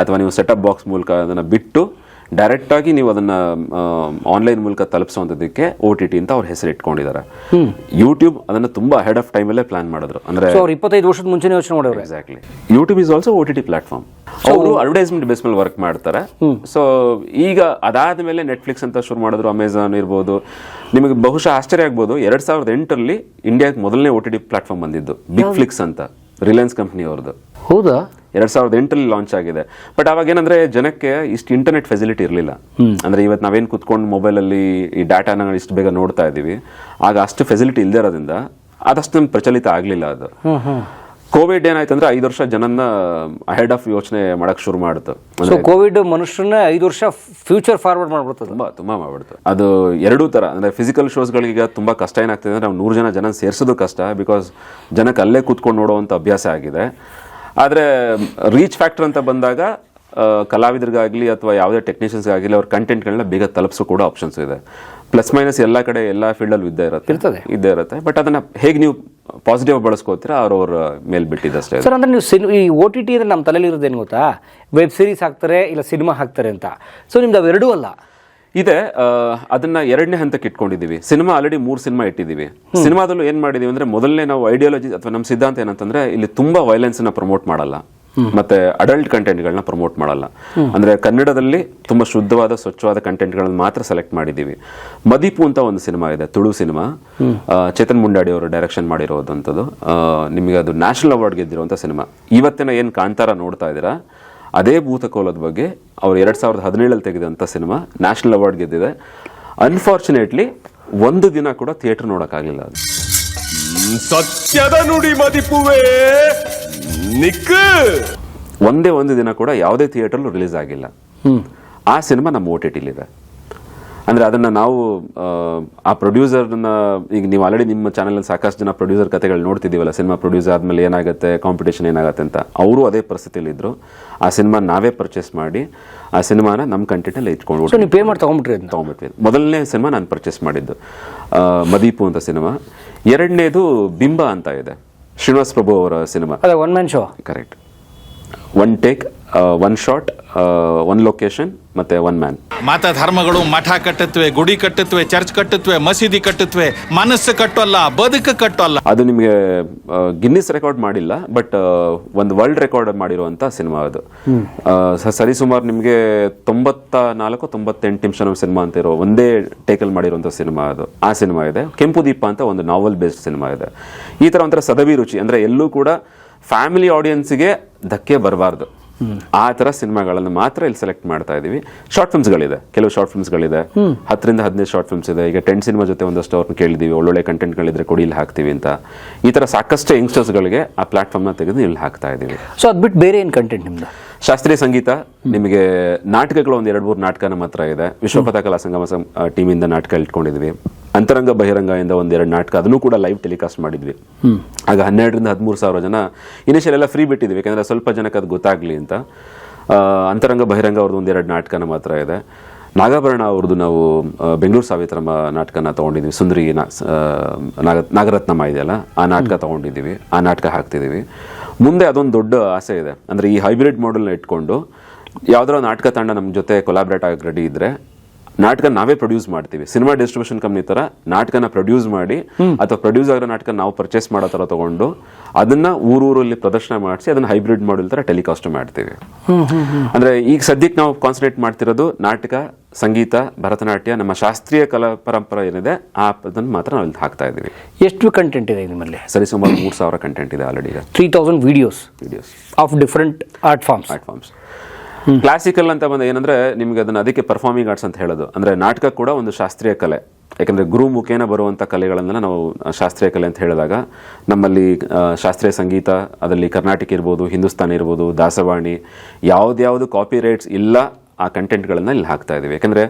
ಅಥವಾ ನೀವು ಸೆಟಪ್ ಬಾಕ್ಸ್ ಮೂಲಕ ಅದನ್ನ ಬಿಟ್ಟು ಡೈರೆಕ್ಟ್ ಆಗಿ ನೀವು ಅದನ್ನ ಆನ್ಲೈನ್ ಮೂಲಕ ತಲುಪಿಸುವಂಥದಕ್ಕೆ ಓ ಟಿ ಟಿ ಅಂತ ಅವ್ರ ಹೆಸರು ಇಟ್ಕೊಂಡಿದ್ದಾರೆ ಯೂಟ್ಯೂಬ್ ಅದನ್ನ ತುಂಬಾ ಹೆಡ್ ಆಫ್ ಟೈಮಲ್ಲೇ ಪ್ಲಾನ್ ಮಾಡಿದ್ರು. ಅಂದ್ರೆ ಇಪ್ಪತ್ತೈದು ವರ್ಷದ ಮುಂಚೆನೇ ಯೋಚನೆ ಮಾಡೋರು exactly YouTube is also O T T platform ಅವರು ಅಡ್ವರ್ಟೈಸ್ಮೆಂಟ್ ಬೇಸ್ ಮೇಲೆ ವರ್ಕ್ ಮಾಡ್ತಾರೆ. ಸೊ ಈಗ ಅದಾದ ಮೇಲೆ ನೆಟ್ಫ್ಲಿಕ್ಸ್ ಅಂತ ಶುರು ಮಾಡಿದ್ರು ಅಮೆಝಾನ್ ಇರ್ಬೋದು. ನಿಮಗೆ ಬಹುಶಃ ಆಶ್ಚರ್ಯ ಆಗ್ಬೋದು ಎರಡ್ ಸಾವಿರದ ಎಂಟರಲ್ಲಿ ಇಂಡಿಯಾಗೆ ಮೊದಲನೇ ಓ ಟಿ ಟಿ ಪ್ಲಾಟ್ಫಾರ್ಮ್ ಬಂದಿದ್ದು. ಬಿಗ್ ಫ್ಲಿಕ್ಸ್ ಅಂತ ರಿಲಯನ್ಸ್ ಕಂಪ್ನಿ ಅವ್ರದ್ದು. ಹೌದಾ? ಎರಡ್ ಸಾವಿರದ ಎಂಟರಲ್ಲಿ ಲಾಂಚ್ ಆಗಿದೆ. ಬಟ್ ಅವಾಗ ಏನಂದ್ರೆ ಜನಕ್ಕೆ ಇಷ್ಟು ಇಂಟರ್ನೆಟ್ ಫೆಸಿಲಿಟಿ ಇರಲಿಲ್ಲ. ಅಂದ್ರೆ ಇವತ್ತು ನಾವೇನು ಕುತ್ಕೊಂಡು ಮೊಬೈಲಲ್ಲಿ ಈ ಡಾಟಾನ ಇಷ್ಟು ಬೇಗ ನೋಡ್ತಾ ಇದ್ದೀವಿ. ಆಗ ಅಷ್ಟು ಫೆಸಿಲಿಟಿ ಇಲ್ಲದೆ ಇರೋದ್ರಿಂದ ಅದಷ್ಟು ನಮ್ಗೆ ಪ್ರಚಲಿತ ಆಗಲಿಲ್ಲ ಅದು. ಕೋವಿಡ್ ಏನಾಯ್ತು ಅಂದ್ರೆ ಐದು ವರ್ಷ ಜನನ್ನ ಅಹೆಡ್ ಆಫ್ ಯೋಚನೆ ಮಾಡಕ್ ಶುರು ಮಾಡ್ತು. ಸೊ ಕೋವಿಡ್ ಮನುಷ್ಯನ ಐದು ವರ್ಷ ಫ್ಯೂಚರ್ ಫಾರ್ವರ್ಡ್ ಮಾಡ್ಬಿಡ್ತದೆ. ತುಂಬಾ ತುಂಬಾ ಮಾಡ್ಬಿಡ್ತು. ಅದು ಎರಡೂ ತರ. ಅಂದ್ರೆ ಫಿಸಿಕಲ್ ಶೋಸ್ಗಳಿಗೆ ತುಂಬಾ ಕಷ್ಟ ಏನಾಗ್ತದೆ ಅಂದ್ರೆ ನಾವು ನೂರು ಜನ ಜನ ಸೇರಿಸೋದು ಕಷ್ಟ ಬಿಕಾಸ್ ಜನಕ್ಕೆ ಅಲ್ಲೇ ಕೂತ್ಕೊಂಡು ನೋಡುವಂತ ಅಭ್ಯಾಸ ಆಗಿದೆ. ಆದ್ರೆ ರೀಚ್ ಫ್ಯಾಕ್ಟರ್ ಅಂತ ಬಂದಾಗ ಕಲಾವಿದರಿಗಾಗಲಿ ಅಥವಾ ಯಾವುದೇ ಟೆಕ್ನಿಷಿಯನ್ಸ್ಗಾಗಲಿ ಅವ್ರ ಕಂಟೆಂಟ್ಗಳನ್ನ ಬೇಗ ತಲುಪಿಸೋ ಕೂಡ ಆಪ್ಷನ್ಸ್ ಇದೆ. ಪ್ಲಸ್ ಮೈನಸ್ ಎಲ್ಲ ಕಡೆ ಎಲ್ಲ ಫೀಲ್ಡಲ್ಲೂ ಇದ್ದೇ ಇರುತ್ತೆ. ಇರ್ತದೆ. ಇದ್ದೇ ಇರುತ್ತೆ. ಬಟ್ ಅದನ್ನ ಹೇಗೆ ನೀವು ಪಾಸಿಟಿವ್ ಬಳಸ್ಕೋತೀರಾ ಅವ್ರವ್ರ ಮೇಲೆ ಬಿಟ್ಟಿದ್ದಷ್ಟೇ. ಸರ್ ಅಂದ್ರೆ ನೀವು ಸಿನ್ ಈ ಓ ಟಿ ಟಿ ಅಂದ್ರೆ ನಮ್ಮ ತಲೆಯಲ್ಲಿ ಇರೋದೇನು ಗೊತ್ತಾ? ವೆಬ್ ಸೀರೀಸ್ ಹಾಕ್ತಾರೆ ಇಲ್ಲ ಸಿನಿಮಾ ಹಾಕ್ತಾರೆ ಅಂತ. ಸೊ ನಿಮ್ದು ಅವೆರಡೂ ಅಲ್ಲ. ಇದೆ ಅದನ್ನ ಎರಡನೇ ಹಂತಕ್ಕೆ ಇಟ್ಕೊಂಡಿದೀವಿ ಸಿನಿಮಾ ಆಲ್ರೆಡಿ ಮೂರ್ ಸಿನಿಮಾ ಇಟ್ಟಿದೀವಿ ಸಿನಿಮಾದಲ್ಲೂ ಏನ್ ಮಾಡಿದೀವಿ ಅಂದ್ರೆ, ಮೊದಲನೇ ನಾವು ಐಡಿಯಾಲಜಿ ಅಥವಾ ನಮ್ಮ ಸಿದ್ಧಾಂತ ಏನಂತಂದ್ರೆ, ಇಲ್ಲಿ ತುಂಬಾ ವೈಲೆನ್ಸ್ನ ಪ್ರಮೋಟ್ ಮಾಡಲ್ಲ. ಮತ್ತೆ ಅಡಲ್ಟ್ ಕಂಟೆಂಟ್ಗಳನ್ನ ಪ್ರಮೋಟ್ ಮಾಡಲ್ಲ. ಅಂದ್ರೆ ಕನ್ನಡದಲ್ಲಿ ತುಂಬಾ ಶುದ್ಧವಾದ, ಸ್ವಚ್ಛವಾದ ಕಂಟೆಂಟ್ಗಳನ್ನ ಮಾತ್ರ ಸೆಲೆಕ್ಟ್ ಮಾಡಿದೀವಿ ಮದೀಪು ಅಂತ ಒಂದು ಸಿನಿಮಾ ಇದೆ, ತುಳು ಸಿನಿಮಾ. ಚೇತನ್ ಮುಂಡಾಡಿ ಅವರು ಡೈರೆಕ್ಷನ್ ಮಾಡಿರೋದಂತದ್ದು ನಿಮಗೆ ಅದು ನ್ಯಾಷನಲ್ ಅವಾರ್ಡ್ ಗೆದ್ದಿರುವಂತ ಸಿನಿಮಾ. ಇವತ್ತಿನ ಏನ್ ಕಾಂತಾರ ನೋಡ್ತಾ ಇದ್ದೀರಾ? ಅದೇ ಭೂತಕೋಲದ ಬಗ್ಗೆ ಅವ್ರು ಎರಡು ಸಾವಿರದ ಹದಿನೇಳಲ್ಲಿ ತೆಗೆದಂಥ ಸಿನಿಮಾ ನ್ಯಾಷನಲ್ ಅವಾರ್ಡ್ ಗೆದ್ದಿದೆ. ಅನ್ಫಾರ್ಚುನೇಟ್ಲಿ ಒಂದು ದಿನ ಕೂಡ ಥಿಯೇಟರ್ ನೋಡೋಕ್ಕಾಗಲಿಲ್ಲ ಅದು. ಸತ್ಯದ ನುಡಿ ಮದಿಪುವೆ. ನಿಕ್. ಒಂದೇ ಒಂದು ದಿನ ಕೂಡ ಯಾವುದೇ ಥಿಯೇಟರ್ಲು ರಿಲೀಸ್ ಆಗಿಲ್ಲ. ಆ ಸಿನಿಮಾ ನಮ್ಮ ಓ ಟಿ ಟಿಲಿದೆ ಅಂದ್ರೆ ಅದನ್ನು ನಾವು ಆ, ಪ್ರೊಡ್ಯೂಸರ್ನ ಈಗ ನೀವು ಆಲ್ರೆಡಿ ನಿಮ್ಮ ಚಾನಲಲ್ಲಿ ಸಾಕಷ್ಟು ಜನ ಪ್ರೊಡ್ಯೂಸರ್ ಕಥೆಗಳು ನೋಡ್ತಿದ್ದೀವಲ್ಲ ಸಿನಿಮಾ ಪ್ರೊಡ್ಯೂಸ್ ಆದಮೇಲೆ ಏನಾಗುತ್ತೆ ಕಾಂಪಿಟೇಷನ್ ಏನಾಗುತ್ತೆ ಅಂತ. ಅವರು ಅದೇ ಪರಿಸ್ಥಿತಿಯಲ್ಲಿ ಇದ್ರು. ಆ ಸಿನಿಮಾ ನಾವೇ ಪರ್ಚೇಸ್ ಮಾಡಿ ಆ ಸಿನಿಮಾನ ನಮ್ಮ ಕಂಟೆಂಟಲ್ಲಿ ಇಟ್ಕೊಂಡು ನೀವು ಪೇ ಮಾಡಿ ತೊಗೊಂಬಿಟ್ರಿ ಅಂತ ತಗೊಂಡ್ಬಿಟ್ವಿ ಮೊದಲನೇ ಸಿನಿಮಾ ನಾನು ಪರ್ಚೇಸ್ ಮಾಡಿದ್ದು. ಮದೀಪು ಅಂತ ಸಿನಿಮಾ. ಎರಡನೇದು ಬಿಂಬ ಅಂತ ಇದೆ. ಶ್ರೀನಿವಾಸ್ ಪ್ರಭು ಅವರ cinema. One man show correct one take one shot one location ಮತ್ತೆ ಒನ್ ಮ್ಯಾನ್ ಮತ ಧರ್ಮಗಳು ಮಠ ಕಟ್ಟತ್ವೆ ಗುಡಿ ಕಟ್ಟತ್ವೆ ಚರ್ಚ್ ಕಟ್ಟತ್ವೆ ಮಸೀದಿ ಕಟ್ಟತ್ವೆ ಮನಸ್ಸು ಕಟ್ಟೋಲ್ಲ ಬದುಕು ಕಟ್ಟೋಲ್ಲ ಅದು ನಿಮಗೆ ಗಿನ್ನಿಸ್ ರೆಕಾರ್ಡ್ ಮಾಡಿಲ್ಲ ಬಟ್ ಒಂದು ವರ್ಲ್ಡ್ ರೆಕಾರ್ಡ್ ಮಾಡಿರುವಂತ ಸಿನಿಮಾ ಅದು. ಸರಿ ಸುಮಾರು ಸರಿಸುಮಾರು ನಿಮಗೆ ತೊಂಬತ್ತ ನಾಲ್ಕು ತೊಂಬತ್ತೆಂಟು ನಿಮಿಷ ನಮ್ಮ ಸಿನಿಮಾ ಅಂತ ಇರೋ ಒಂದೇ ಟೇಕಲ್ ಮಾಡಿರುವಂತ ಸಿನಿಮಾ ಅದು. ಆ ಸಿನಿಮಾ ಇದೆ. ಕೆಂಪು ದೀಪ ಅಂತ ಒಂದು ನಾವೆಲ್ ಬೇಸ್ಡ್ ಸಿನಿಮಾ ಇದೆ. ಈ ತರ ಒಂಥರ ಸದವಿ ರುಚಿ ಅಂದ್ರೆ ಎಲ್ಲೂ ಕೂಡ ಫ್ಯಾಮಿಲಿ ಆಡಿಯನ್ಸ್ಗೆ ಧಕ್ಕೆ ಬರಬಾರ್ದು. ಆ ತರ ಸಿನಿಮಾಗಳನ್ನು ಮಾತ್ರ ಇಲ್ಲಿ ಸೆಲೆಕ್ಟ್ ಮಾಡ್ತಾ ಇದೀವಿ ಶಾರ್ಟ್ ಫಿಲ್ಮ್ಸ್ಗಳಿದೆ. ಕೆಲವು ಶಾರ್ಟ್ ಫಿಲ್ಮ್ಸ್ಗಳಿದೆ. ಹತ್ತರಿಂದ ಹದಿನೈದು ಶಾರ್ಟ್ ಫಿಲ್ಮ್ಸ್ ಇದೆ. ಈಗ ಟೆನ್ ಸಿನಿಮಾ ಜೊತೆ ಒಂದಷ್ಟು ಅವ್ರನ್ನ ಕೇಳಿದೀವಿ ಒಳ್ಳೊಳ್ಳೆ ಕಂಟೆಂಟ್ಗಳಿದ್ರೆ ಕೊಡಿ ಇಲ್ಲಿ ಹಾಕ್ತೀವಿ ಅಂತ. ಈ ತರ ಸಾಕಷ್ಟು ಯಂಗ್ಸ್ಟರ್ಸ್ಗಳಿಗೆ ಆ ಪ್ಲಾಟ್ಫಾರ್ಮ್ನ ತೆಗೆದು ಇಲ್ಲಿ ಹಾಕ್ತಾ ಇದೀವಿ ಸೊ ಅದ್ ಬಿಟ್ಟು ಬೇರೆ ಏನು ಕಂಟೆಂಟ್ ನಿಮ್ದು? ಶಾಸ್ತ್ರೀಯ ಸಂಗೀತ. ನಿಮಗೆ ನಾಟಕಗಳು ಒಂದು ಎರಡು ಮೂರು ನಾಟಕ ಮಾತ್ರ ಹತ್ರ ಇದೆ. ವಿಶ್ವಪಥ ಕಲಾ ಸಂಗಮ ಟೀಮಿಂದ ನಾಟಕ ಇಟ್ಕೊಂಡಿದ್ವಿ. ಅಂತರಂಗ ಬಹಿರಂಗ ಇಂದ ಒಂದೆರಡು ನಾಟಕ ಅದನ್ನು ಕೂಡ ಲೈವ್ ಟೆಲಿಕಾಸ್ಟ್ ಮಾಡಿದ್ವಿ. ಆಗ ಹನ್ನೆರಡರಿಂದ ಹದಿಮೂರು ಸಾವಿರ ಜನ ಇನಿಷಿಯಲ್ ಎಲ್ಲ ಫ್ರೀ ಬಿಟ್ಟಿದ್ವಿ ಯಾಕಂದ್ರೆ ಸ್ವಲ್ಪ ಜನಕ್ಕೆ ಅದು ಗೊತ್ತಾಗ್ಲಿ ಅಂತ. ಅಂತರಂಗ ಬಹಿರಂಗ ಅವ್ರದ್ದು ಒಂದೆರಡು ನಾಟಕನ ಮಾತ್ರ ಹತ್ರ ಇದೆ. ನಾಗಾಭರಣ ಅವ್ರದ್ದು ನಾವು ಬೆಂಗಳೂರು ಸಾವಿತ್ರಮ್ಮ ನಾಟಕನ ತಗೊಂಡಿದ್ವಿ. ಸುಂದರಿ ನಾ- ನಾಗ ನಾಗರತ್ನಮ್ಮ ಇದೆಯಲ್ಲ ಆ ನಾಟಕ ತಗೊಂಡಿದ್ದೀವಿ. ಆ ನಾಟಕ ಹಾಕ್ತಿದ್ದೀವಿ. ಮುಂದೆ ಅದೊಂದು ದೊಡ್ಡ ಆಸೆ ಇದೆ. ಅಂದರೆ ಈ ಹೈಬ್ರಿಡ್ ಮಾಡೆಲ್ನ ಇಟ್ಕೊಂಡು ಯಾವ್ದಾರ ನಾಟಕ ತಂಡ ನಮ್ಮ ಜೊತೆ ಕೊಲಾಬ್ರೇಟ್ ಆಗಿ ರೆಡಿ ಇದ್ರೆ ನಾಟಕ ನಾವೇ ಪ್ರೊಡ್ಯೂಸ್ ಮಾಡ್ತೀವಿ. ಸಿನಿಮಾ ಡಿಸ್ಟ್ರಿಬ್ಯೂಷನ್ ಕಂಪ್ನಿ ತರ ನಾಟಕನ ಪ್ರೊಡ್ಯೂಸ್ ಮಾಡಿ ಅಥವಾ ಪ್ರೊಡ್ಯೂಸ್ ಆಗಿರೋ ನಾಟಕ ನಾವು ಪರ್ಚೇಸ್ ಮಾಡೋ ತರ ತಗೊಂಡು ಅದನ್ನ ಊರೂರಲ್ಲಿ ಪ್ರದರ್ಶನ ಮಾಡಿಸಿ ಅದನ್ನ ಹೈಬ್ರಿಡ್ ಮಾಡಲ್ ತರ ಟೆಲಿಕಾಸ್ಟ್ ಮಾಡ್ತೀವಿ. ಅಂದ್ರೆ ಈಗ ಸದ್ಯಕ್ಕೆ ನಾವು ಕಾನ್ಸಂಟ್ರೇಟ್ ಮಾಡ್ತಿರೋದು ನಾಟಕ ಸಂಗೀತ ಭರತನಾಟ್ಯ ನಮ್ಮ ಶಾಸ್ತ್ರೀಯ ಕಲಾ ಪರಂಪರೆ ಏನಿದೆ ಆ ಅದನ್ನ ಮಾತ್ರ ನಾವು ಇಲ್ಲಿ ಹಾಕ್ತಾ ಇದ್ದೀವಿ. ಎಷ್ಟು ಕಂಟೆಂಟ್ ಇದೆ ನಿಮ್ಮಲ್ಲಿ? ಸರಿ ಸುಮಾರು ಮೂರು ಸಾವಿರ ಕಂಟೆಂಟ್ ಇದೆ already three thousand videos videos of different art forms platforms classical ಅಂತ ಬಂದ ಏನಂದ್ರೆ ನಿಮ್ಗೆ ಅದನ್ನ ಅದಕ್ಕೆ ಪರ್ಫಾರ್ಮಿಂಗ್ ಆರ್ಟ್ಸ್ ಅಂತ ಹೇಳೋದು. ಅಂದ್ರೆ ನಾಟಕ ಕೂಡ ಒಂದು ಶಾಸ್ತ್ರೀಯ ಕಲೆ. ಯಾಕಂದ್ರೆ ಗುರು ಮುಖೇನ ಬರುವಂತ ಕಲೆಗಳನ್ನ ನಾವು ಶಾಸ್ತ್ರೀಯ ಕಲೆ ಅಂತ ಹೇಳಿದಾಗ, ನಮ್ಮಲ್ಲಿ ಶಾಸ್ತ್ರೀಯ ಸಂಗೀತ, ಅದರಲ್ಲಿ ಕರ್ನಾಟಕ ಇರ್ಬೋದು, ಹಿಂದೂಸ್ತಾನಿ ಇರ್ಬೋದು, ದಾಸವಾಣಿ, ಯಾವ್ದ್ಯಾವ್ದು ಕಾಪಿ ರೈಟ್ಸ್ ಇಲ್ಲ, ಆ ಕಂಟೆಂಟ್ಗಳನ್ನ ಇಲ್ಲಿ ಹಾಕ್ತಾ ಇದ್ದೀವಿ. ಯಾಕಂದ್ರೆ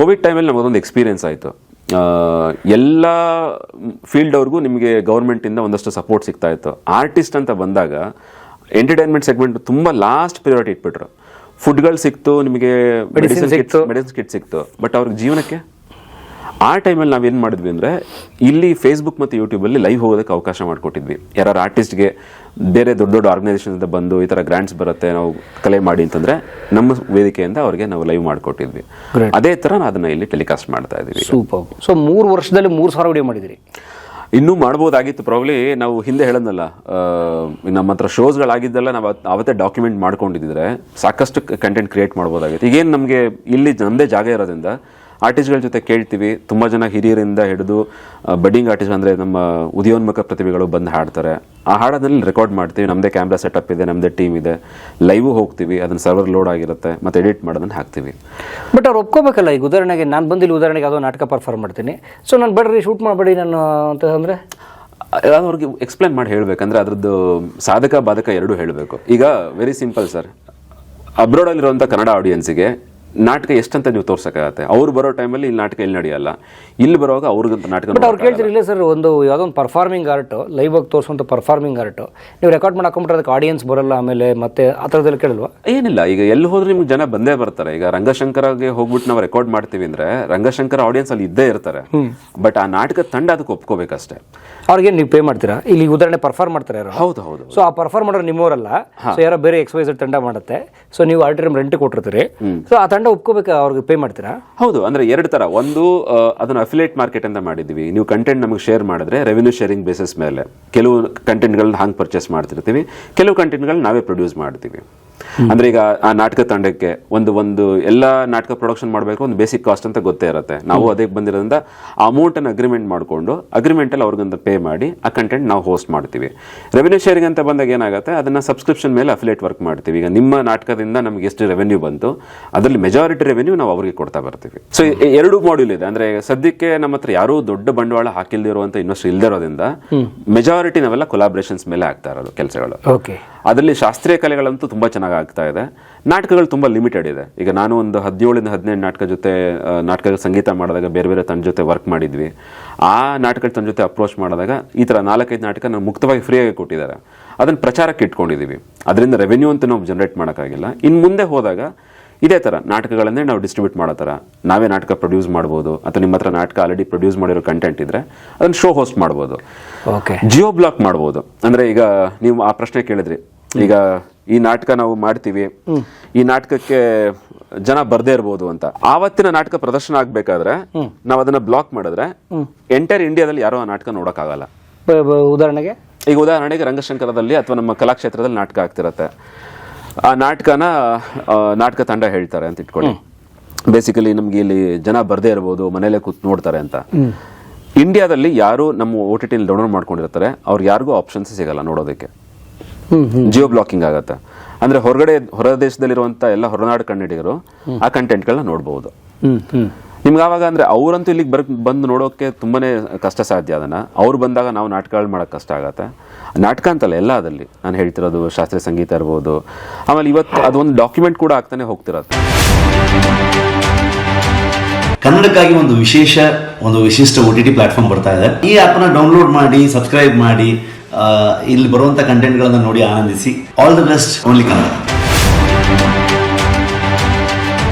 ಕೋವಿಡ್ ಟೈಮಲ್ಲಿ ನಮಗೊಂದು ಎಕ್ಸ್ಪೀರಿಯನ್ಸ್ ಆಯಿತು. ಎಲ್ಲ ಫೀಲ್ಡ್ ಅವ್ರಿಗೂ ನಿಮಗೆ ಗೌರ್ಮೆಂಟಿಂದ ಒಂದಷ್ಟು ಸಪೋರ್ಟ್ ಸಿಗ್ತಾ ಇತ್ತು. ಆರ್ಟಿಸ್ಟ್ ಅಂತ ಬಂದಾಗ ಎಂಟರ್ಟೈನ್ಮೆಂಟ್ ಸೆಗ್ಮೆಂಟ್ ತುಂಬ ಲಾಸ್ಟ್ ಪ್ರಿಯಾರಿಟಿ ಇಟ್ಬಿಟ್ರು. ಫುಡ್ಗಳು ಸಿಕ್ತು ನಿಮಗೆ ಮೆಡಿಸಿನ್ ಸಿಕ್ತು. ಮೆಡಿಸಿನ್ ಕಿಟ್ ಸಿಕ್ತು. ಬಟ್ ಅವ್ರಿಗೆ ಜೀವನಕ್ಕೆ ಆ ಟೈಮಲ್ಲಿ ನಾವೇನು ಮಾಡಿದ್ವಿ ಅಂದರೆ ಇಲ್ಲಿ ಫೇಸ್ಬುಕ್ ಮತ್ತು ಯೂಟ್ಯೂಬಲ್ಲಿ ಲೈವ್ ಹೋಗೋದಕ್ಕೆ ಅವಕಾಶ ಮಾಡಿಕೊಟ್ಟಿದ್ವಿ. ಯಾರು ಆರ್ಟಿಸ್ಟ್ಗೆ ಬೇರೆ ದೊಡ್ಡ ದೊಡ್ಡ ಆರ್ಗನೈಸೇಷನ್ಸ್ ಬಂದು ಈ ಥರ ಗ್ರ್ಯಾಂಡ್ಸ್ ಬರುತ್ತೆ ನಾವು ಕಲೆ ಮಾಡಿ ಅಂತಂದ್ರೆ ನಮ್ಮ ವೇದಿಕೆಯಿಂದ ಅವ್ರಿಗೆ ನಾವು ಲೈವ್ ಮಾಡಿಕೊಟ್ಟಿದ್ವಿ. ಅದೇ ಥರ ನಾವು ಅದನ್ನ ಇಲ್ಲಿ ಟೆಲಿಕಾಸ್ಟ್ ಮಾಡ್ತಾ ಇದ್ದೀವಿ ಸೂಪರ್ ಸೊ ಮೂರು ವರ್ಷದಲ್ಲಿ ಮೂರು ಸಾವಿರ ವಿಡಿಯೋ ಮಾಡಿದಿರಿ. ಇನ್ನೂ ಮಾಡ್ಬೋದಾಗಿತ್ತು. ಪ್ರಾಬ್ಲಿ ನಾವು ಹಿಂದೆ ಹೇಳೋದಲ್ಲ ನಮ್ಮ ಹತ್ರ ಶೋಸ್ಗಳಾಗಿದ್ದೆಲ್ಲ ನಾವು ಅವತ್- ಅವತ್ತೇ ಡಾಕ್ಯುಮೆಂಟ್ ಮಾಡ್ಕೊಂಡಿದ್ರೆ ಸಾಕಷ್ಟು ಕಂಟೆಂಟ್ ಕ್ರಿಯೇಟ್ ಮಾಡ್ಬೋದಾಗಿತ್ತು. ಈಗೇನು ನಮಗೆ ಇಲ್ಲಿ ನಮ್ಮದೇ ಜಾಗ ಇರೋದ್ರಿಂದ ಆರ್ಟಿಸ್ಟ್ಗಳ ಜೊತೆ ಕೇಳ್ತೀವಿ. ತುಂಬ ಜನ ಹಿರಿಯರಿಂದ ಹಿಡಿದು ಬಡ್ಡಿಂಗ್ ಆರ್ಟಿಸ್ಟ್ ಅಂದರೆ ನಮ್ಮ ಉದಯೋನ್ಮುಖ ಪ್ರತಿಭೆಗಳು ಬಂದು ಹಾಡ್ತಾರೆ. ಆ ಹಾಡೋದ್ರಲ್ಲಿ ರೆಕಾರ್ಡ್ ಮಾಡ್ತೀವಿ. ನಮ್ಮದೇ ಕ್ಯಾಮ್ರಾ ಸೆಟಪ್ ಇದೆ ನಮ್ಮದೇ ಟೀಮ್ ಇದೆ. ಲೈವು ಹೋಗ್ತೀವಿ. ಅದನ್ನು ಸರ್ವರ್ ಲೋಡ್ ಆಗಿರುತ್ತೆ. ಮತ್ತು ಎಡಿಟ್ ಮಾಡೋದನ್ನು ಹಾಕ್ತೀವಿ. ಬಟ್ ಅವ್ರು ಒಪ್ಕೋಬೇಕಲ್ಲ ಈಗ ಉದಾಹರಣೆಗೆ ನಾನು ಬಂದಿಲ್ಲ ಉದಾಹರಣೆಗೆ ಯಾವುದೋ ನಾಟಕ ಪರ್ಫಾರ್ಮ್ ಮಾಡ್ತೀನಿ. ಸೊ ನಾನು ಬೇಡ್ರಿ ಶೂಟ್ ಮಾಡಬೇಡಿ ನಾನು ಅಂತ ಅಂದರೆ ಅವ್ರಿಗೆ ಎಕ್ಸ್ಪ್ಲೈನ್ ಮಾಡಿ ಹೇಳಬೇಕಂದ್ರೆ ಅದ್ರದ್ದು ಸಾಧಕ ಬಾಧಕ ಎರಡೂ ಹೇಳಬೇಕು. ಈಗ ವೆರಿ ಸಿಂಪಲ್ ಸರ್ ಅಬ್ರೋಡಲ್ಲಿರುವಂಥ ಕನ್ನಡ ಆಡಿಯನ್ಸಿಗೆ ನಾಟಕ ಎಷ್ಟಂತ ನೀವು ತೋರ್ಸಕ್ಕಾಗತ್ತೆ? ಅವ್ರು ಬರೋ ಟೈಮಲ್ಲಿ ಇಲ್ಲಿ ನಾಟಕ ಇಲ್ಲಿ ನಡೆಯಲ್ಲ. ಇಲ್ಲಿ ಬರುವಾಗ ಅವ್ರಿಗಂತ ನಾಟಕ ಬಟ್ ಅವ್ರು. ಕೇಳ್ತೀರಿ ಇಲ್ಲ ಸರ್ ಒಂದು ಯಾವುದೋ ಒಂದು ಪರ್ಫಾರ್ಮಿಂಗ್ ಆರ್ಟ್ ಲೈವ್ ಆಗಿ ತೋರಿಸುವಂಥ ಪರ್ಫಾರ್ಮಿಂಗ್ ಆರ್ಟ್ ನೀವು ರೆಕಾರ್ಡ್ ಮಾಡಾಕೊಂಬಿಟ್ರೆ ಅದಕ್ಕೆ ಆಡಿಯನ್ಸ್ ಬರಲ್ಲ ಆಮೇಲೆ ಮತ್ತೆ ಆ ಥರದಲ್ಲಿ ಕೇಳಲ್ವಾ? ಏನಿಲ್ಲ ಈಗ ಎಲ್ಲಿ ಹೋದ್ರೂ ನಿಮ್ಗೆ ಜನ ಬಂದೇ ಬರ್ತಾರೆ. ಈಗ ರಂಗಶಂಕರಗೆ ಹೋಗ್ಬಿಟ್ಟು ನಾವು ರೆಕಾರ್ಡ್ ಮಾಡ್ತೀವಿ ಅಂದ್ರೆ ರಂಗಶಂಕರ ಆಡಿಯನ್ಸ್ ಅಲ್ಲಿ ಇದ್ದೇ ಇರ್ತಾರೆ. ಬಟ್ ಆ ನಾಟಕ ತಂಡ ಅದಕ್ಕೆ ಒಪ್ಕೋಬೇಕಷ್ಟೇ. ಅವ್ರಿಗೆ ನೀವು ಪೇ ಮಾಡ್ತೀರಾ? ಇಲ್ಲಿ ಉದಾಹರಣೆ ಪರ್ಫಾರ್ಮ್ ಮಾಡ್ತಾರೆ ಯಾರು? ಹೌದು ಹೌದು ಸೊ ಆ ಪರ್ಫಾರ್ಮ್ ಮಾಡೋರು ನಿಮ್ಮವರಲ್ಲ. ಸೊ ಯಾರೋ ಬೇರೆ ಎಕ್ಸ್ವೈಸರ್ ತಂಡ ಮಾಡುತ್ತೆ. ಸೊ ನೀವು ಆಡಿಟೋರಿಯಂ ರೆಂಟ್ ಕೊಟ್ಟಿರ್ತೀರಿ. ಸೊ ಆ ತಂಡ ಒಪ್ಕೋಬೇಕು ಅವ್ರಿಗೆ ಪೇ ಮಾಡ್ತೀರಾ? ಹೌದು ಅಂದ್ರೆ ಎರಡು ತರ. ಒಂದು ಅದನ್ನು ಅಫಿಲೇಟ್ ಮಾರ್ಕೆಟ್ ಅಂತ ಮಾಡಿದ್ವಿ. ನೀವು ಕಂಟೆಂಟ್ ನಮಗೆ ಶೇರ್ ಮಾಡಿದ್ರೆ ರೆವೆನ್ಯೂ ಶೇರಿಂಗ್ ಬೇಸಿಸ್ ಮೇಲೆ. ಕೆಲವು ಕಂಟೆಂಟ್ಗಳನ್ನ ಹಂಗೆ ಪರ್ಚೇಸ್ ಮಾಡ್ತಿರ್ತೀವಿ. ಕೆಲವು ಕಂಟೆಂಟ್ಗಳನ್ನ ನಾವೇ ಪ್ರೊಡ್ಯೂಸ್ ಮಾಡ್ತೀವಿ. ಅಂದ್ರೆ ಈಗ ಆ ನಾಟಕ ತಂಡಕ್ಕೆ ಒಂದು ಒಂದು ಎಲ್ಲ ನಾಟಕ ಪ್ರೊಡಕ್ಷನ್ ಮಾಡಬೇಕು ಒಂದು ಬೇಸಿಕ್ ಕಾಸ್ಟ್ ಅಂತ ಗೊತ್ತೇ ಇರುತ್ತೆ. ನಾವು ಅದಕ್ಕೆ ಬಂದಿರೋದ್ರಿಂದ ಆ ಅಮೌಂಟ್ ಅನ್ನು ಅಗ್ರಿಮೆಂಟ್ ಮಾಡಿಕೊಂಡು ಅಗ್ರಿಮೆಂಟ್ ಅಲ್ಲಿ ಅವ್ರಿಗಂತ ಪೇ ಮಾಡಿ ಆ ಕಂಟೆಂಟ್ ನಾವು ಹೋಸ್ಟ್ ಮಾಡ್ತೀವಿ. ರೆವೆನ್ಯೂ ಶೇರಿಂಗ್ ಅಂತ ಬಂದಾಗ ಏನಾಗುತ್ತೆ ಅದನ್ನ ಸಬ್ಸ್ಕ್ರಿಪ್ಷನ್ ಮೇಲೆ ಅಫಿಲೇಟ್ ವರ್ಕ್ ಮಾಡ್ತೀವಿ. ಈಗ ನಿಮ್ಮ ನಾಟಕದಿಂದ ನಮ್ಗೆ ಎಷ್ಟು ರೆವೆನ್ಯೂ ಬಂತು ಅದರಲ್ಲಿ ಮೆಜಾರಿಟಿ ರೆವೆನ್ಯೂ ನಾವು ಅವರಿಗೆ ಕೊಡ್ತಾ ಬರ್ತೀವಿ. ಸೊ ಎರಡು ಮಾಡ್ಯೂಲ್ ಇದೆ. ಅಂದ್ರೆ ಸದ್ಯಕ್ಕೆ ನಮ್ಮ ಹತ್ರ ಯಾರೂ ದೊಡ್ಡ ಬಂಡವಾಳ ಹಾಕಿಲ್ದಿರುವಂತ ಇನ್ವೆಸ್ಟ್ ಇನ್ವೆಸ್ಟರ್ ಇಲ್ದಿರೋದ್ರಿಂದ ಮೆಜಾರಿಟಿ ನಾವೆಲ್ಲ ಕೊಲಾಬ್ರೇಷನ್ಸ್ ಮೇಲೆ ಆಗ್ತಾ ಇರೋದು ಕೆಲಸಗಳು. ಅದರಲ್ಲಿ ಶಾಸ್ತ್ರೀಯ ಕಲೆಗಳಂತೂ ತುಂಬಾ ಚೆನ್ನಾಗಿ ಆಗ್ತಾ ಇದೆ. ನಾಟಕಗಳು ತುಂಬಾ ಲಿಮಿಟೆಡ್ ಇದೆ. ಈಗ ನಾನು ಒಂದು ಹದಿನೇಳಿಂದ ಹದಿನೆಂಟು ನಾಟಕ ಜೊತೆ ನಾಟಕ ಸಂಗೀತ ಮಾಡಿದಾಗ ಬೇರೆ ಬೇರೆ ತನ್ನ ಜೊತೆ ವರ್ಕ್ ಮಾಡಿದ್ವಿ. ಆ ನಾಟಕ ತನ್ನ ಜೊತೆ ಅಪ್ರೋಚ್ ಮಾಡಿದಾಗ ಈ ತರ ನಾಲ್ಕೈದು ನಾಟಕ ನಾವು ಮುಕ್ತವಾಗಿ ಫ್ರೀಯಾಗಿ ಕೊಟ್ಟಿದ್ದಾರೆ. ಅದನ್ನ ಪ್ರಚಾರಕ್ಕೆ ಇಟ್ಕೊಂಡಿದೀವಿ. ಅದರಿಂದ ರೆವೆನ್ಯೂ ಅಂತ ನಾವು ಜನರೇಟ್ ಮಾಡೋಕ್ಕಾಗಿಲ್ಲ. ಇನ್ ಮುಂದೆ ಹೋದಾಗ ಇದೇ ಥರ ನಾಟಕಗಳನ್ನೇ ನಾವು ಡಿಸ್ಟ್ರಿಬ್ಯೂಟ್ ಮಾಡೋ ಥರ ನಾವೇ ನಾಟಕ ಪ್ರೊಡ್ಯೂಸ್ ಮಾಡ್ಬೋದು ಅಥವಾ ನಿಮ್ಮ ಹತ್ರ ನಾಟಕ ಆಲ್ರೆಡಿ ಪ್ರೊಡ್ಯೂಸ್ ಮಾಡಿರೋ ಕಂಟೆಂಟ್ ಇದ್ರೆ ಅದನ್ನ ಶೋ ಹೋಸ್ಟ್ ಮಾಡ್ಬೋದು. ಓಕೆ ಜಿಯೋ ಬ್ಲಾಕ್ ಮಾಡ್ಬೋದು. ಅಂದ್ರೆ ಈಗ ನೀವು ಆ ಪ್ರಶ್ನೆ ಕೇಳಿದ್ರಿ. ಈಗ ಈ ನಾಟಕ ನಾವು ಮಾಡ್ತೀವಿ ಈ ನಾಟಕಕ್ಕೆ ಜನ ಬರ್ದೇ ಇರ್ಬೋದು ಅಂತ. ಆವತ್ತಿನ ನಾಟಕ ಪ್ರದರ್ಶನ ಆಗ್ಬೇಕಾದ್ರೆ ನಾವು ಅದನ್ನ ಬ್ಲಾಕ್ ಮಾಡಿದ್ರೆ ಎಂಟೈರ್ ಇಂಡಿಯಾದಲ್ಲಿ ಯಾರೋ ಆ ನಾಟಕ ನೋಡೋಕ್ಕಾಗಲ್ಲ. ಉದಾಹರಣೆಗೆ? ಈಗ ಉದಾಹರಣೆಗೆ ರಂಗಶಂಕರದಲ್ಲಿ ಅಥವಾ ನಮ್ಮ ಕಲಾಕ್ಷೇತ್ರದಲ್ಲಿ ನಾಟಕ ಆಗ್ತಿರತ್ತೆ. ಆ ನಾಟಕನ ನಾಟಕ ತಂಡ ಹೇಳ್ತಾರೆ ಅಂತ ಇಟ್ಕೊಳ್ಳಿ. ಬೇಸಿಕಲಿ ನಮ್ಗೆ ಇಲ್ಲಿ ಜನ ಬರ್ದೇ ಇರಬಹುದು ಮನೇಲೆ ಕೂತ್ ನೋಡ್ತಾರೆ ಅಂತ. ಇಂಡಿಯಾದಲ್ಲಿ ಯಾರು ನಮ್ಮ ಓ ಟಿ ಟಿಲಿ ಡೌನ್ಲೋಡ್ ಮಾಡ್ಕೊಂಡಿರ್ತಾರೆ ಅವ್ರಿಗೆ ಯಾರಿಗೂ ಆಪ್ಷನ್ಸ್ ಸಿಗಲ್ಲ ನೋಡೋದಕ್ಕೆ. ಜಿಯೋ ಬ್ಲಾಕಿಂಗ್ ಆಗತ್ತೆ. ಅಂದ್ರೆ ಹೊರಗಡೆ ಹೊರ ದೇಶದಲ್ಲಿರುವಂತ ಎಲ್ಲ ಹೊರನಾಡು ಕನ್ನಡಿಗರು ಆ ಕಂಟೆಂಟ್ಗಳನ್ನ ನೋಡಬಹುದು ಹ್ಮ್ ಹ್ಮ್. ನಿಮ್ಗೆ ಆವಾಗ ಅಂದ್ರೆ ಅವರಂತೂ ಇಲ್ಲಿಗೆ ಬರ್ ಬಂದು ನೋಡೋಕೆ ತುಂಬಾನೇ ಕಷ್ಟ ಸಾಧ್ಯ ಅದನ್ನ. ಅವ್ರು ಬಂದಾಗ ನಾವು ನಾಟಕಗಳು ಮಾಡಕ್ ಕಷ್ಟ ಆಗತ್ತೆ. ನಾಟಕ ಅಂತಲ್ಲ ಎಲ್ಲ ಅದರಲ್ಲಿ ನಾನು ಹೇಳ್ತಿರೋದು ಶಾಸ್ತ್ರೀಯ ಸಂಗೀತ ಇರ್ಬೋದು. ಆಮೇಲೆ ಇವತ್ತು ಅದೊಂದು ಡಾಕ್ಯುಮೆಂಟ್ ಕೂಡ ಆಗ್ತಾನೆ ಹೋಗ್ತಿರೋದು. ಕನ್ನಡಕ್ಕಾಗಿ ಒಂದು ವಿಶೇಷ, ಒಂದು ವಿಶಿಷ್ಟ ಒ ಟಿ ಟಿ ಪ್ಲಾಟ್ಫಾರ್ಮ್ ಬರ್ತಾ ಇದೆ. ಈ ಆ್ಯಪ್ನ ಡೌನ್ಲೋಡ್ ಮಾಡಿ ಸಬ್ಸ್ಕ್ರೈಬ್ ಮಾಡಿ ಇಲ್ಲಿ ಬರುವಂಥ ಕಂಟೆಂಟ್ಗಳನ್ನು ನೋಡಿ ಆನಂದಿಸಿ. All the best only Kannada.